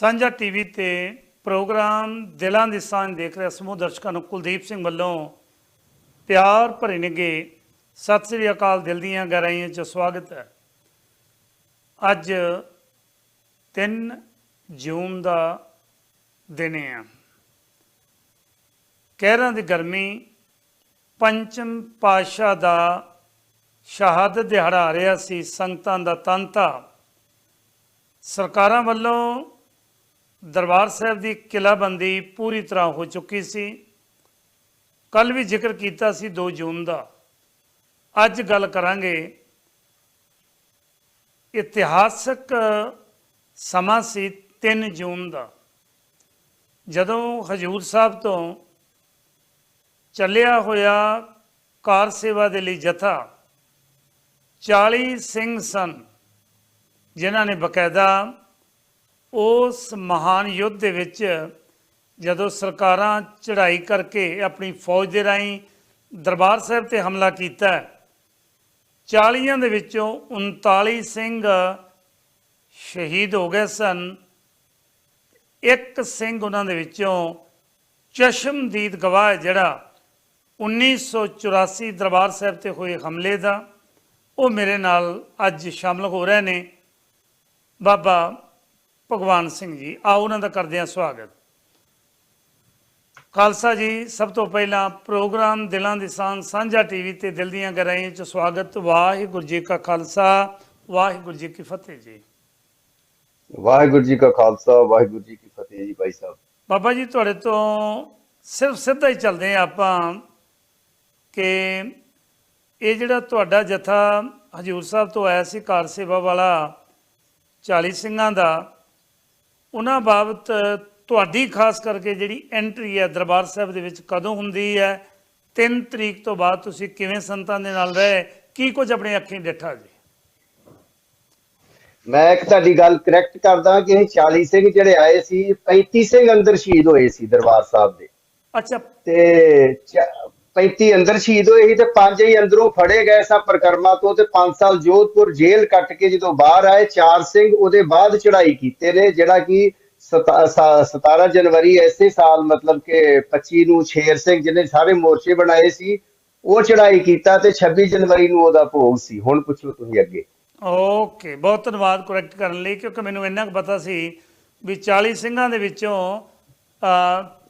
ਸਾਂਝਾ ਟੀਵੀ ਤੇ ਪ੍ਰੋਗਰਾਮ ਦਿਲਾਂ ਦੀ ਸਾਂਝ ਦੇਖ ਰਹੇ ਸਮੂਹ ਦਰਸ਼ਕਾਂ ਨੂੰ ਕੁਲਦੀਪ ਸਿੰਘ ਵੱਲੋਂ ਪਿਆਰ ਭਰੇ ਨਿੱਘੇ ਸਤਿ ਸ੍ਰੀ ਅਕਾਲ ਦਿਲ ਦੀਆਂ ਗਹਿਰਾਈਆਂ 'ਚ ਸਵਾਗਤ ਹੈ। ਅੱਜ 3 ਜੂਨ ਦਾ ਦਿਨ ਹੈ। ਕਹਿਰਾਂ ਦੀ ਗਰਮੀ ਪੰਚਮ ਪਾਤਸ਼ਾਹ ਦਾ ਸ਼ਹਾਦਤ ਦਿਹਾੜਾ ਆ ਰਿਹਾ ਸੀ, ਸੰਗਤਾਂ ਦਾ ਤੰਤਾ। ਸਰਕਾਰਾਂ ਵੱਲੋਂ ਦਰਬਾਰ ਸਾਹਿਬ ਦੀ ਕਿਲਾਬੰਦੀ ਪੂਰੀ ਤਰ੍ਹਾਂ ਹੋ ਚੁੱਕੀ ਸੀ। ਕੱਲ ਵੀ ਜ਼ਿਕਰ ਕੀਤਾ ਸੀ 2 ਜੂਨ ਦਾ। ਅੱਜ ਗੱਲ ਕਰਾਂਗੇ ਇਤਿਹਾਸਕ ਸਮਾਂ ਸੀ 3 ਜੂਨ ਦਾ। ਜਦੋਂ ਹਜੂਰ ਸਾਹਿਬ ਤੋਂ ਚੱਲਿਆ ਹੋਇਆ ਕਾਰ ਸੇਵਾ ਦੇ ਲਈ ਜਥਾ 40 ਸਿੰਘ ਸਨ, ਜਿਨ੍ਹਾਂ ਨੇ ਬਕਾਇਦਾ ਉਸ ਮਹਾਨ ਯੁੱਧ ਦੇ ਵਿੱਚ ਜਦੋਂ ਸਰਕਾਰਾਂ ਚੜ੍ਹਾਈ ਕਰਕੇ ਆਪਣੀ ਫੌਜ ਦੇ ਰਾਹੀਂ ਦਰਬਾਰ ਸਾਹਿਬ ਤੇ ਹਮਲਾ ਕੀਤਾ 40ਾਂ ਦੇ ਵਿੱਚੋਂ 39 ਸਿੰਘ ਸ਼ਹੀਦ ਹੋ ਗਏ ਸਨ। ਇੱਕ ਸਿੰਘ ਉਹਨਾਂ ਦੇ ਵਿੱਚੋਂ ਚਸ਼ਮਦੀਦ ਗਵਾਹ ਹੈ, ਜਿਹੜਾ 1984 ਦਰਬਾਰ ਸਾਹਿਬ ਤੇ ਹੋਏ ਹਮਲੇ ਦਾ, ਉਹ ਮੇਰੇ ਨਾਲ ਅੱਜ ਸ਼ਾਮਲ ਹੋ ਰਹੇ ਨੇ। ਬਾਬਾ ਭਗਵਾਨ ਸਿੰਘ ਜੀ ਆਓ ਉਹਨਾਂ ਦਾ ਕਰਦੇ ਹਾਂ ਸਵਾਗਤ। ਖਾਲਸਾ ਜੀ ਸਭ ਤੋਂ ਪਹਿਲਾਂ ਪ੍ਰੋਗਰਾਮ ਦਿਲਾਂ ਦੀ ਸਾਂਝ ਸਾਂਝਾ ਟੀਵੀ ਤੇ ਦਿਲ ਦੀਆਂ ਗਹਿਰਾਈਆਂ 'ਚ ਸਵਾਗਤ। ਵਾਹਿਗੁਰੂ ਜੀ ਕਾ ਖਾਲਸਾ ਵਾਹਿਗੁਰੂ ਜੀ ਕੀ ਫਤਿਹ ਜੀ। ਵਾਹਿਗੁਰੂ ਜੀ ਕਾ ਖਾਲਸਾ ਵਾਹਿਗੁਰੂ ਜੀ ਕੀ ਫਤਿਹ ਜੀ ਭਾਈ ਸਾਹਿਬ। ਬਾਬਾ ਜੀ ਤੁਹਾਡੇ ਤੋਂ ਸਿਰਫ ਸਿੱਧਾ ਹੀ ਚੱਲਦੇ ਹਾਂ ਆਪਾਂ ਕਿ ਇਹ ਜਿਹੜਾ ਤੁਹਾਡਾ ਜਥਾ ਹਜੂਰ ਸਾਹਿਬ ਤੋਂ ਆਇਆ ਸੀ ਕਾਰ ਸੇਵਾ ਵਾਲਾ 40 ਸਿੰਘਾਂ ਦਾ ਉਹਨਾਂ ਬਾਬਤ ਤੁਹਾਡੀ ਖਾਸ ਕਰਕੇ ਜਿਹੜੀ ਐਂਟਰੀ ਹੈ ਦਰਬਾਰ ਸਾਹਿਬ ਦੇ ਵਿੱਚ ਕਦੋਂ ਹੁੰਦੀ ਹੈ? 3 ਤਰੀਕ ਤੋਂ ਬਾਅਦ ਤੁਸੀਂ ਕਿਵੇਂ ਸੰਤਾਂ ਦੇ ਨਾਲ ਰਹੇ? ਕੀ ਕੁਝ ਆਪਣੇ ਅੱਖੀਂ ਡਿੱਠਾ ਜੀ? ਮੈਂ ਇੱਕ ਤੁਹਾਡੀ ਗੱਲ ਕਰੈਕਟ ਕਰਦਾ ਕਿ ਇਹ 40 ਸਿੰਘ ਜਿਹੜੇ ਆਏ ਸੀ 35 ਸਿੰਘ ਅੰਦਰ ਸ਼ਹੀਦ ਹੋਏ ਸੀ ਦਰਬਾਰ ਸਾਹਿਬ ਦੇ। ਅੱਛਾ। ਤੇ 35 ਅੰਦਰ ਸ਼ਹੀਦ ਹੋਏ ਸੀ ਤੇ ਪੰਜ ਹੀ ਅੰਦਰੋਂ ਫੜੇ ਗਏ ਸਾ ਪ੍ਰਕਰਮਾ ਤੋਂ ਤੇ 5 ਸਾਲ ਜੋਧਪੁਰ ਜੇਲ੍ਹ ਕੱਟ ਕੇ ਜਦੋਂ ਬਾਹਰ ਆਏ, ਚਾਰ ਸਿੰਘ ਉਹਦੇ ਬਾਅਦ ਚੜ੍ਹਾਈ ਕੀਤੇ ਨੇ, ਜਿਹੜਾ ਕਿ 17 ਜਨਵਰੀ ਐਸੇ ਸਾਲ ਮਤਲਬ ਕਿ 25 ਨੂੰ ਸ਼ੇਰ ਸਿੰਘ ਜਿਹਨੇ ਸਾਰੇ ਮੋਰਚੇ ਬਣਾਏ ਸੀ, ਉਹ ਚੜਾਈ ਕੀਤਾ ਤੇ 26 ਜਨਵਰੀ ਨੂੰ ਉਹਦਾ ਭੋਗ ਸੀ। ਹੁਣ ਪੁੱਛੋ ਤੁਸੀਂ ਅੱਗੇ। ਓਕੇ, ਬਹੁਤ ਧੰਨਵਾਦ ਕਰੈਕਟ ਕਰਨ ਲਈ, ਕਿਉਂਕਿ ਮੈਨੂੰ ਇੰਨਾ ਕੁ ਪਤਾ ਸੀ ਵੀ 40 ਸਿੰਘਾਂ ਦੇ ਵਿੱਚੋਂ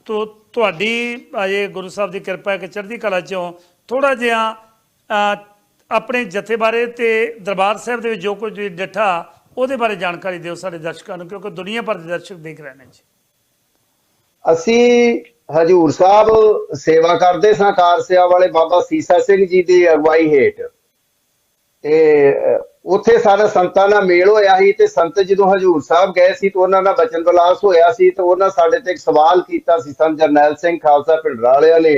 ਤੋ ਤੁਹਾਡੀ ਅਜੇ ਗੁਰੂ ਸਾਹਿਬ ਦੀ ਕਿਰਪਾ ਹੈ ਕਿ ਚੜ੍ਹਦੀ ਕਲਾ ਚੋਂ ਥੋੜਾ ਜਿਹਾ ਆਪਣੇ ਜਥੇ ਬਾਰੇ ਤੇ ਦਰਬਾਰ ਸਾਹਿਬ ਦੇ ਵਿੱਚ ਜੋ ਕੁਝ ਡਿੱਠਾ, ਉਹਦੇ ਬਾਰੇ ਜਾਣਕਾਰੀ ਦਿਓ ਸਾਡੇ ਦਰਸ਼ਕਾਂ ਨੂੰ, ਕਿਉਂਕਿ ਦੁਨੀਆ ਭਰ ਦੇ ਦਰਸ਼ਕ ਦੇਖ ਰਹੇ ਨੇ ਜੀ। ਅਸੀਂ ਹਜੂਰ ਸਾਹਿਬ ਸੇਵਾ ਕਰਦੇ ਸਾਂ, ਕਾਰ ਸੇਵਾ ਵਾਲੇ ਬਾਬਾ ਸੀਸਾ ਸਿੰਘ ਜੀ ਦੀ ਅਗਵਾਈ ਹੇਠ। ਤੇ ਉੱਥੇ ਸਾਰਾ ਸੰਤਾਂ ਨਾਲ ਮੇਲ ਹੋਇਆ ਸੀ ਤੇ ਸੰਤ ਜਦੋਂ ਹਜੂਰ ਸਾਹਿਬ ਗਏ ਸੀ ਤਾਂ ਉਹਨਾਂ ਨਾਲ ਬਚਨ ਵਿਲਾਸ ਹੋਇਆ ਸੀ ਤੇ ਉਹਨਾਂ ਸਾਡੇ ਤੇ ਇੱਕ ਸਵਾਲ ਕੀਤਾ ਸੀ, ਸੰਤ ਜਰਨੈਲ ਸਿੰਘ ਖਾਲਸਾ ਪਿੰਡਰਾ ਵਾਲਿਆਂ ਨੇ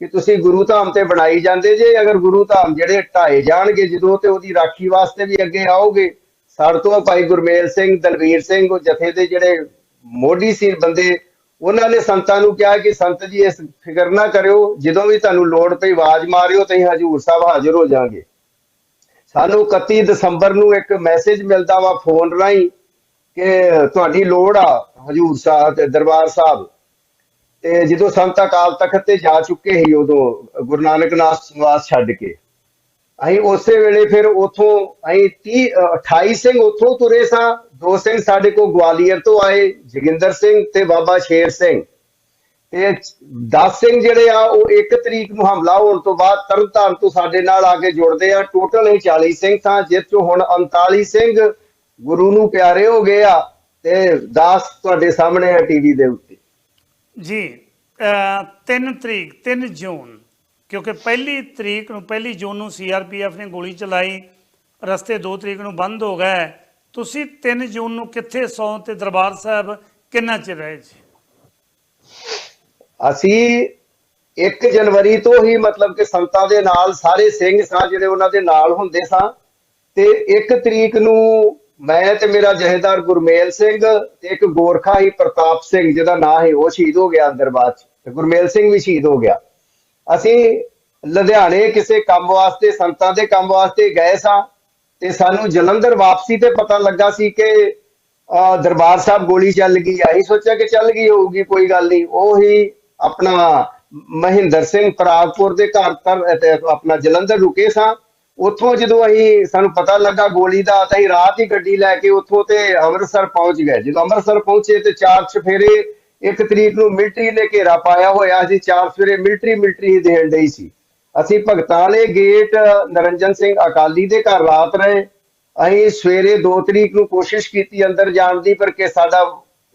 ਕਿ ਤੁਸੀਂ ਗੁਰੂ ਧਾਮ ਤੇ ਬਣਾਈ ਜਾਂਦੇ ਜੇ? ਅਗਰ ਗੁਰੂ ਧਾਮ ਜਿਹੜੇ ਢਾਏ ਜਾਣਗੇ ਜਦੋਂ ਤੇ ਉਹਦੀ ਰਾਖੀ ਵਾਸਤੇ ਵੀ ਅੱਗੇ ਆਓਗੇ? ਸਾਡੇ ਤੋਂ ਭਾਈ ਗੁਰਮੇਲ ਸਿੰਘ, ਦਲਵੀਰ ਸਿੰਘ, ਉਹ ਜਥੇ ਦੇ ਜਿਹੜੇ ਮੋਢੀ ਸੀ ਬੰਦੇ, ਉਹਨਾਂ ਨੇ ਸੰਤਾਂ ਨੂੰ ਕਿਹਾ ਕਿ ਸੰਤ ਜੀ ਇਸ ਫਿਕਰ ਨਾ ਕਰਿਓ, ਜਦੋਂ ਵੀ ਤੁਹਾਨੂੰ ਲੋੜ ਪਈ ਆਵਾਜ਼ ਮਾਰਿਓ ਤੇ ਅਸੀਂ ਹਜੂਰ ਸਾਹਿਬ ਹਾਜ਼ਰ ਹੋ ਜਾਾਂਗੇ ਸਾਨੂੰ 31 ਦਸੰਬਰ ਨੂੰ ਇੱਕ ਮੈਸੇਜ ਮਿਲਦਾ ਵਾ ਫੋਨ ਰਾਹੀਂ ਕਿ ਤੁਹਾਡੀ ਲੋੜ ਆ ਹਜੂਰ ਸਾਹਿਬ ਤੇ ਦਰਬਾਰ ਸਾਹਿਬ। ਤੇ ਜਦੋਂ ਸੰਤ ਅਕਾਲ ਤਖਤ ਤੇ ਜਾ ਚੁੱਕੇ ਸੀ ਉਦੋਂ ਗੁਰੂ ਨਾਨਕ ਨਾਥ ਨਿਵਾਸ ਛੱਡ ਕੇ ਅਸੀਂ ਉਸੇ ਵੇਲੇ ਫਿਰ ਉਥੋਂ ਅਸੀਂ 30 ਅ, 28 ਸਿੰਘ ਉਥੋਂ ਤੁਰੇ ਸਾਂ। ਦੋ ਸਿੰਘ ਸਾਡੇ ਕੋਲ ਗਵਾਲੀਅਰ ਤੋਂ ਆਏ ਜੋਗਿੰਦਰ ਸਿੰਘ ਤੇ ਬਾਬਾ ਸ਼ੇਰ ਸਿੰਘ। ਤੇ 10 ਸਿੰਘ ਜਿਹੜੇ ਆ, ਉਹ 1 ਤਰੀਕ ਨੂੰ ਹਮਲਾ ਹੋਣ ਤੋਂ ਬਾਅਦ ਤਰਨਤਾਰਨ ਤੋਂ ਸਾਡੇ ਨਾਲ ਆ ਕੇ ਜੁੜਦੇ ਆ। ਟੋਟਲ ਅਸੀਂ 40 ਸਿੰਘ ਥਾਂ, ਜਿਸ ਚੋਂ ਹੁਣ 39 ਸਿੰਘ ਗੁਰੂ ਨੂੰ ਪਿਆਰੇ ਹੋ ਗਏ ਆ ਤੇ 10 ਤੁਹਾਡੇ ਸਾਹਮਣੇ ਆ ਟੀਵੀ ਦੇ ਉੱਤੇ। ਜੀ 3 ਤਰੀਕ 3 ਜੂਨ, ਕਿਉਂਕਿ ਪਹਿਲੀ ਤਰੀਕ ਨੂੰ, ਪਹਿਲੀ ਜੂਨ ਨੂੰ ਸੀਆਰਪੀਐਫ ਨੇ ਗੋਲੀ ਚਲਾਈ, ਰਸਤੇ 2 ਤਰੀਕ ਨੂੰ ਬੰਦ ਹੋ ਗਏ। ਤੁਸੀਂ 3 ਜੂਨ ਨੂੰ ਕਿੱਥੇ ਸੌ ਤੇ ਦਰਬਾਰ ਸਾਹਿਬ ਕਿੰਨਾ ਚਿਰ ਰਹੇ ਜੀ? ਅਸੀਂ 1 ਜਨਵਰੀ ਤੋਂ ਹੀ ਮਤਲਬ ਕਿ ਸੰਤਾਂ ਦੇ ਨਾਲ, ਸਾਰੇ ਸਿੰਘ ਸਾਂ ਜਿਹੜੇ ਉਹਨਾਂ ਦੇ ਨਾਲ ਹੁੰਦੇ ਸਾਂ। ਤੇ 1 ਤਰੀਕ ਨੂੰ ਮੈਂ ਤੇ ਮੇਰਾ ਜਹੇਦਾਰ ਗੁਰਮੇਲ ਸਿੰਘ ਤੇ ਇੱਕ ਗੋਰਖਾ ਹੀ ਪ੍ਰਤਾਪ ਸਿੰਘ, ਜਿਹਦਾ ਨਾਂ ਹੈ ਉਹ ਸ਼ਹੀਦ ਹੋ ਗਿਆ ਅੰਦਰ ਬਾਅਦ ਤੇ ਗੁਰਮੇਲ ਸਿੰਘ ਵੀ ਸ਼ਹੀਦ ਹੋ ਗਿਆ। ਅਸੀਂ ਲੁਧਿਆਣੇ ਕਿਸੇ ਕੰਮ ਵਾਸਤੇ, ਸੰਤਾਂ ਦੇ ਕੰਮ ਵਾਸਤੇ ਗਏ ਸਾਂ ਤੇ ਸਾਨੂੰ ਜਲੰਧਰ ਵਾਪਸੀ ਤੇ ਪਤਾ ਲੱਗਾ ਸੀ ਕਿ, ਅਹ ਦਰਬਾਰ ਸਾਹਿਬ ਗੋਲੀ ਚੱਲ ਗਈ। ਆਹੀ ਸੋਚਿਆ ਕਿ ਚੱਲ ਗਈ ਹੋਊਗੀ, ਕੋਈ ਗੱਲ ਨਹੀਂ। ਉਹ ਹੀ ਆਪਣਾ ਮਹਿੰਦਰ ਸਿੰਘ ਪ੍ਰਾਗਪੁਰ ਦੇ ਘਰ ਤਰ ਆਪਣਾ ਜਲੰਧਰ ਰੁਕੇ ਸਾਂ। ਉੱਥੋਂ ਜਦੋਂ ਅਸੀਂ, ਸਾਨੂੰ ਪਤਾ ਲੱਗਾ ਗੋਲੀ ਦਾ, ਤਾਂ ਅਸੀਂ ਰਾਤ ਹੀ ਗੱਡੀ ਲੈ ਕੇ ਉੱਥੋਂ ਤੇ ਅੰਮ੍ਰਿਤਸਰ ਪਹੁੰਚ ਗਏ। ਜਦੋਂ ਅੰਮ੍ਰਿਤਸਰ ਪਹੁੰਚੇ ਤੇ ਚਾਰ ਚਫੇਰੇ, ਇੱਕ ਤਰੀਕ ਨੂੰ ਮਿਲਟਰੀ ਨੇ ਘੇਰਾ ਪਾਇਆ ਹੋਇਆ ਸੀ। ਚਾਰ ਸਵੇਰੇ ਮਿਲਟਰੀ ਮਿਲਟਰੀ ਹੀ ਦੇਣ ਡਈ ਸੀ। ਅਸੀਂ ਭਗਤਾਂ ਵਾਲੇ ਗੇਟ ਨਰਿੰਜਨ ਸਿੰਘ ਅਕਾਲੀ ਦੇ ਘਰ ਰਾਤ ਰਹੇ। ਅਸੀਂ ਸਵੇਰੇ 2 ਤਰੀਕ ਨੂੰ ਕੋਸ਼ਿਸ਼ ਕੀਤੀ ਅੰਦਰ ਜਾਣ ਦੀ, ਪਰ ਕਿ ਸਾਡਾ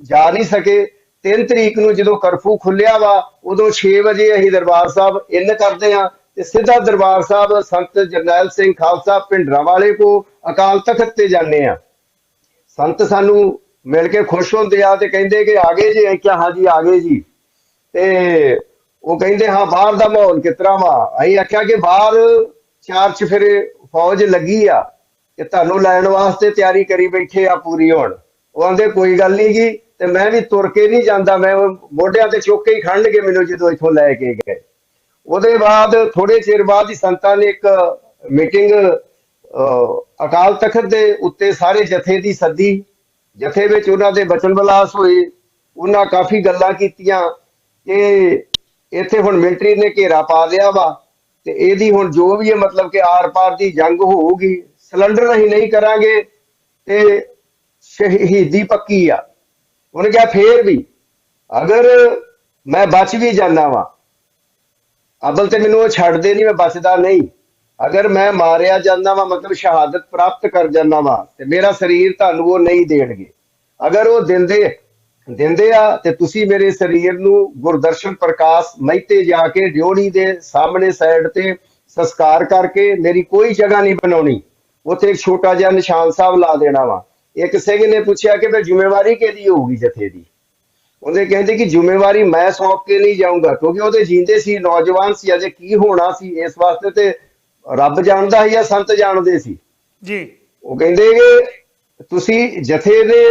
ਜਾ ਨਹੀਂ ਸਕੇ। 3 ਤਰੀਕ ਨੂੰ ਜਦੋਂ ਕਰਫੂ ਖੁੱਲਿਆ ਵਾ, ਉਦੋਂ 6 ਵਜੇ ਅਸੀਂ ਦਰਬਾਰ ਸਾਹਿਬ ਇਨ ਕਰਦੇ ਹਾਂ ਤੇ ਸਿੱਧਾ ਦਰਬਾਰ ਸਾਹਿਬ ਸੰਤ ਜਰਨੈਲ ਸਿੰਘ ਖਾਲਸਾ ਭਿੰਡਰਾਂ ਵਾਲੇ ਕੋ ਅਕਾਲ ਤਖਤ ਤੇ ਜਾਂਦੇ ਆ ਸੰਤ ਸਾਨੂੰ ਮਿਲ ਕੇ ਖੁਸ਼ ਹੁੰਦੇ ਆ ਤੇ ਕਹਿੰਦੇ ਕਿ ਆ ਗਏ ਜੀ, ਅਸੀਂ ਕਿਹਾ ਹਾਂ ਜੀ, ਆ ਗਏ ਜੀ। ਤੇ ਉਹ ਕਹਿੰਦੇ ਹਾਂ, ਬਾਹਰ ਦਾ ਮਾਹੌਲ ਕਿਤਰਾ ਵਾ? ਅਸੀਂ ਆਖਿਆ ਕਿ ਬਾਹਰ ਚਾਰ ਚਫੇਰੇ ਫੌਜ ਲੱਗੀ ਆ ਕਿ ਤੁਹਾਨੂੰ ਲੈਣ ਵਾਸਤੇ ਤਿਆਰੀ ਕਰੀ ਬੈਠੇ ਆ ਪੂਰੀ ਹੋਣ। ਉਹ ਆਂਦੇ, ਕੋਈ ਗੱਲ ਨਹੀਂ ਜੀ ਤੇ ਮੈਂ ਵੀ ਤੁਰ ਕੇ ਨਹੀਂ ਜਾਂਦਾ, ਮੈਂ ਮੋਢਿਆਂ ਤੇ ਚੁੱਕ ਕੇ ਹੀ ਖੜਨਗੇ ਮੈਨੂੰ ਜਦੋਂ ਇੱਥੋਂ ਲੈ ਕੇ ਗਏ। ਉਹਦੇ ਬਾਅਦ ਥੋੜੇ ਚਿਰ ਬਾਅਦ ਹੀ ਸੰਤਾਂ ਨੇ ਇੱਕ ਮੀਟਿੰਗ ਅਕਾਲ ਤਖਤ ਦੇ ਉੱਤੇ ਸਾਰੇ ਜਥੇ ਦੀ ਸੱਦੀ, ਜਥੇ ਵਿੱਚ ਉਹਨਾਂ ਦੇ ਬਚਨ ਵਿਲਾਸ ਹੋਏ, ਉਹਨਾਂ ਕਾਫੀ ਗੱਲਾਂ ਕੀਤੀਆਂ ਕਿ ਇੱਥੇ ਹੁਣ ਮਿਲਟਰੀ ਨੇ ਘੇਰਾ ਪਾ ਲਿਆ ਵਾ ਤੇ ਇਹਦੀ ਹੁਣ ਜੋ ਵੀ ਹੈ ਮਤਲਬ ਕਿ ਆਰ-ਪਾਰ ਦੀ ਜੰਗ ਹੋਊਗੀ, ਸਿਲੰਡਰ ਅਸੀਂ ਨਹੀਂ ਕਰਾਂਗੇ ਤੇ ਸ਼ਹੀਦੀ ਪੱਕੀ ਆ। ਉਹਨੇ ਕਿਹਾ, ਫੇਰ ਵੀ ਅਗਰ ਮੈਂ ਬਚ ਵੀ ਜਾਣਾ ਵਾਂ, ਅਬਲ ਤੇ ਮੈਨੂੰ ਉਹ ਛੱਡਦੇ ਨਹੀਂ, ਮੈਂ ਬਚਦਾ ਨਹੀਂ। ਅਗਰ ਮੈਂ ਮਾਰਿਆ ਜਾਂਦਾ ਵਾਂ, ਮਤਲਬ ਸ਼ਹਾਦਤ ਪ੍ਰਾਪਤ ਕਰ ਜਾਂਦਾ ਵਾਂ, ਤੇ ਮੇਰਾ ਸਰੀਰ ਤੁਹਾਨੂੰ ਉਹ ਨਹੀਂ ਦੇਣਗੇ। ਅਗਰ ਉਹ ਦਿੰਦੇ ਦਿੰਦੇ ਆ, ਤੇ ਤੁਸੀਂ ਮੇਰੇ ਸਰੀਰ ਨੂੰ ਗੁਰਦਰਸ਼ਨ ਪ੍ਰਕਾਸ਼ ਮਹਿਤੇ ਜਾ ਕੇ ਡਿਓੜੀ ਦੇ ਸਾਹਮਣੇ ਸਾਈਡ ਤੇ ਸੰਸਕਾਰ ਕਰਕੇ ਮੇਰੀ ਕੋਈ ਜਗ੍ਹਾ ਨਹੀਂ ਬਣਾਉਣੀ। ਉੱਥੇ ਇੱਕ ਛੋਟਾ ਜਿਹਾ ਨਿਸ਼ਾਨ ਸਾਹਿਬ ਲਾ ਦੇਣਾ ਵਾ। ਇੱਕ ਸਿੰਘ ਨੇ ਪੁੱਛਿਆ ਕਿ ਫਿਰ ਜ਼ਿੰਮੇਵਾਰੀ ਕਿਹਦੀ ਹੋਊਗੀ ਜਥੇ ਦੀ? ਉਹਦੇ ਕਹਿੰਦੇ ਕਿ ਜ਼ਿੰਮੇਵਾਰੀ ਮੈਂ ਸੌਂਪ ਕੇ ਨਹੀਂ ਜਾਊਂਗਾ ਕਿਉਂਕਿ ਉਹਦੇ ਜੀਂਦੇ ਸੀ ਨੌਜਵਾਨ ਸੀ ਅਜੇ ਕੀ ਹੋਣਾ ਸੀ ਇਸ ਵਾਸਤੇ ਤੇ ਰੱਬ ਜਾਣਦਾ ਹੈ ਜਾਂ ਸੰਤ ਜਾਣਦੇ ਸੀ? ਜੀ। ਉਹ ਕਹਿੰਦੇ ਕਿ ਤੁਸੀਂ ਜਥੇ ਦੇ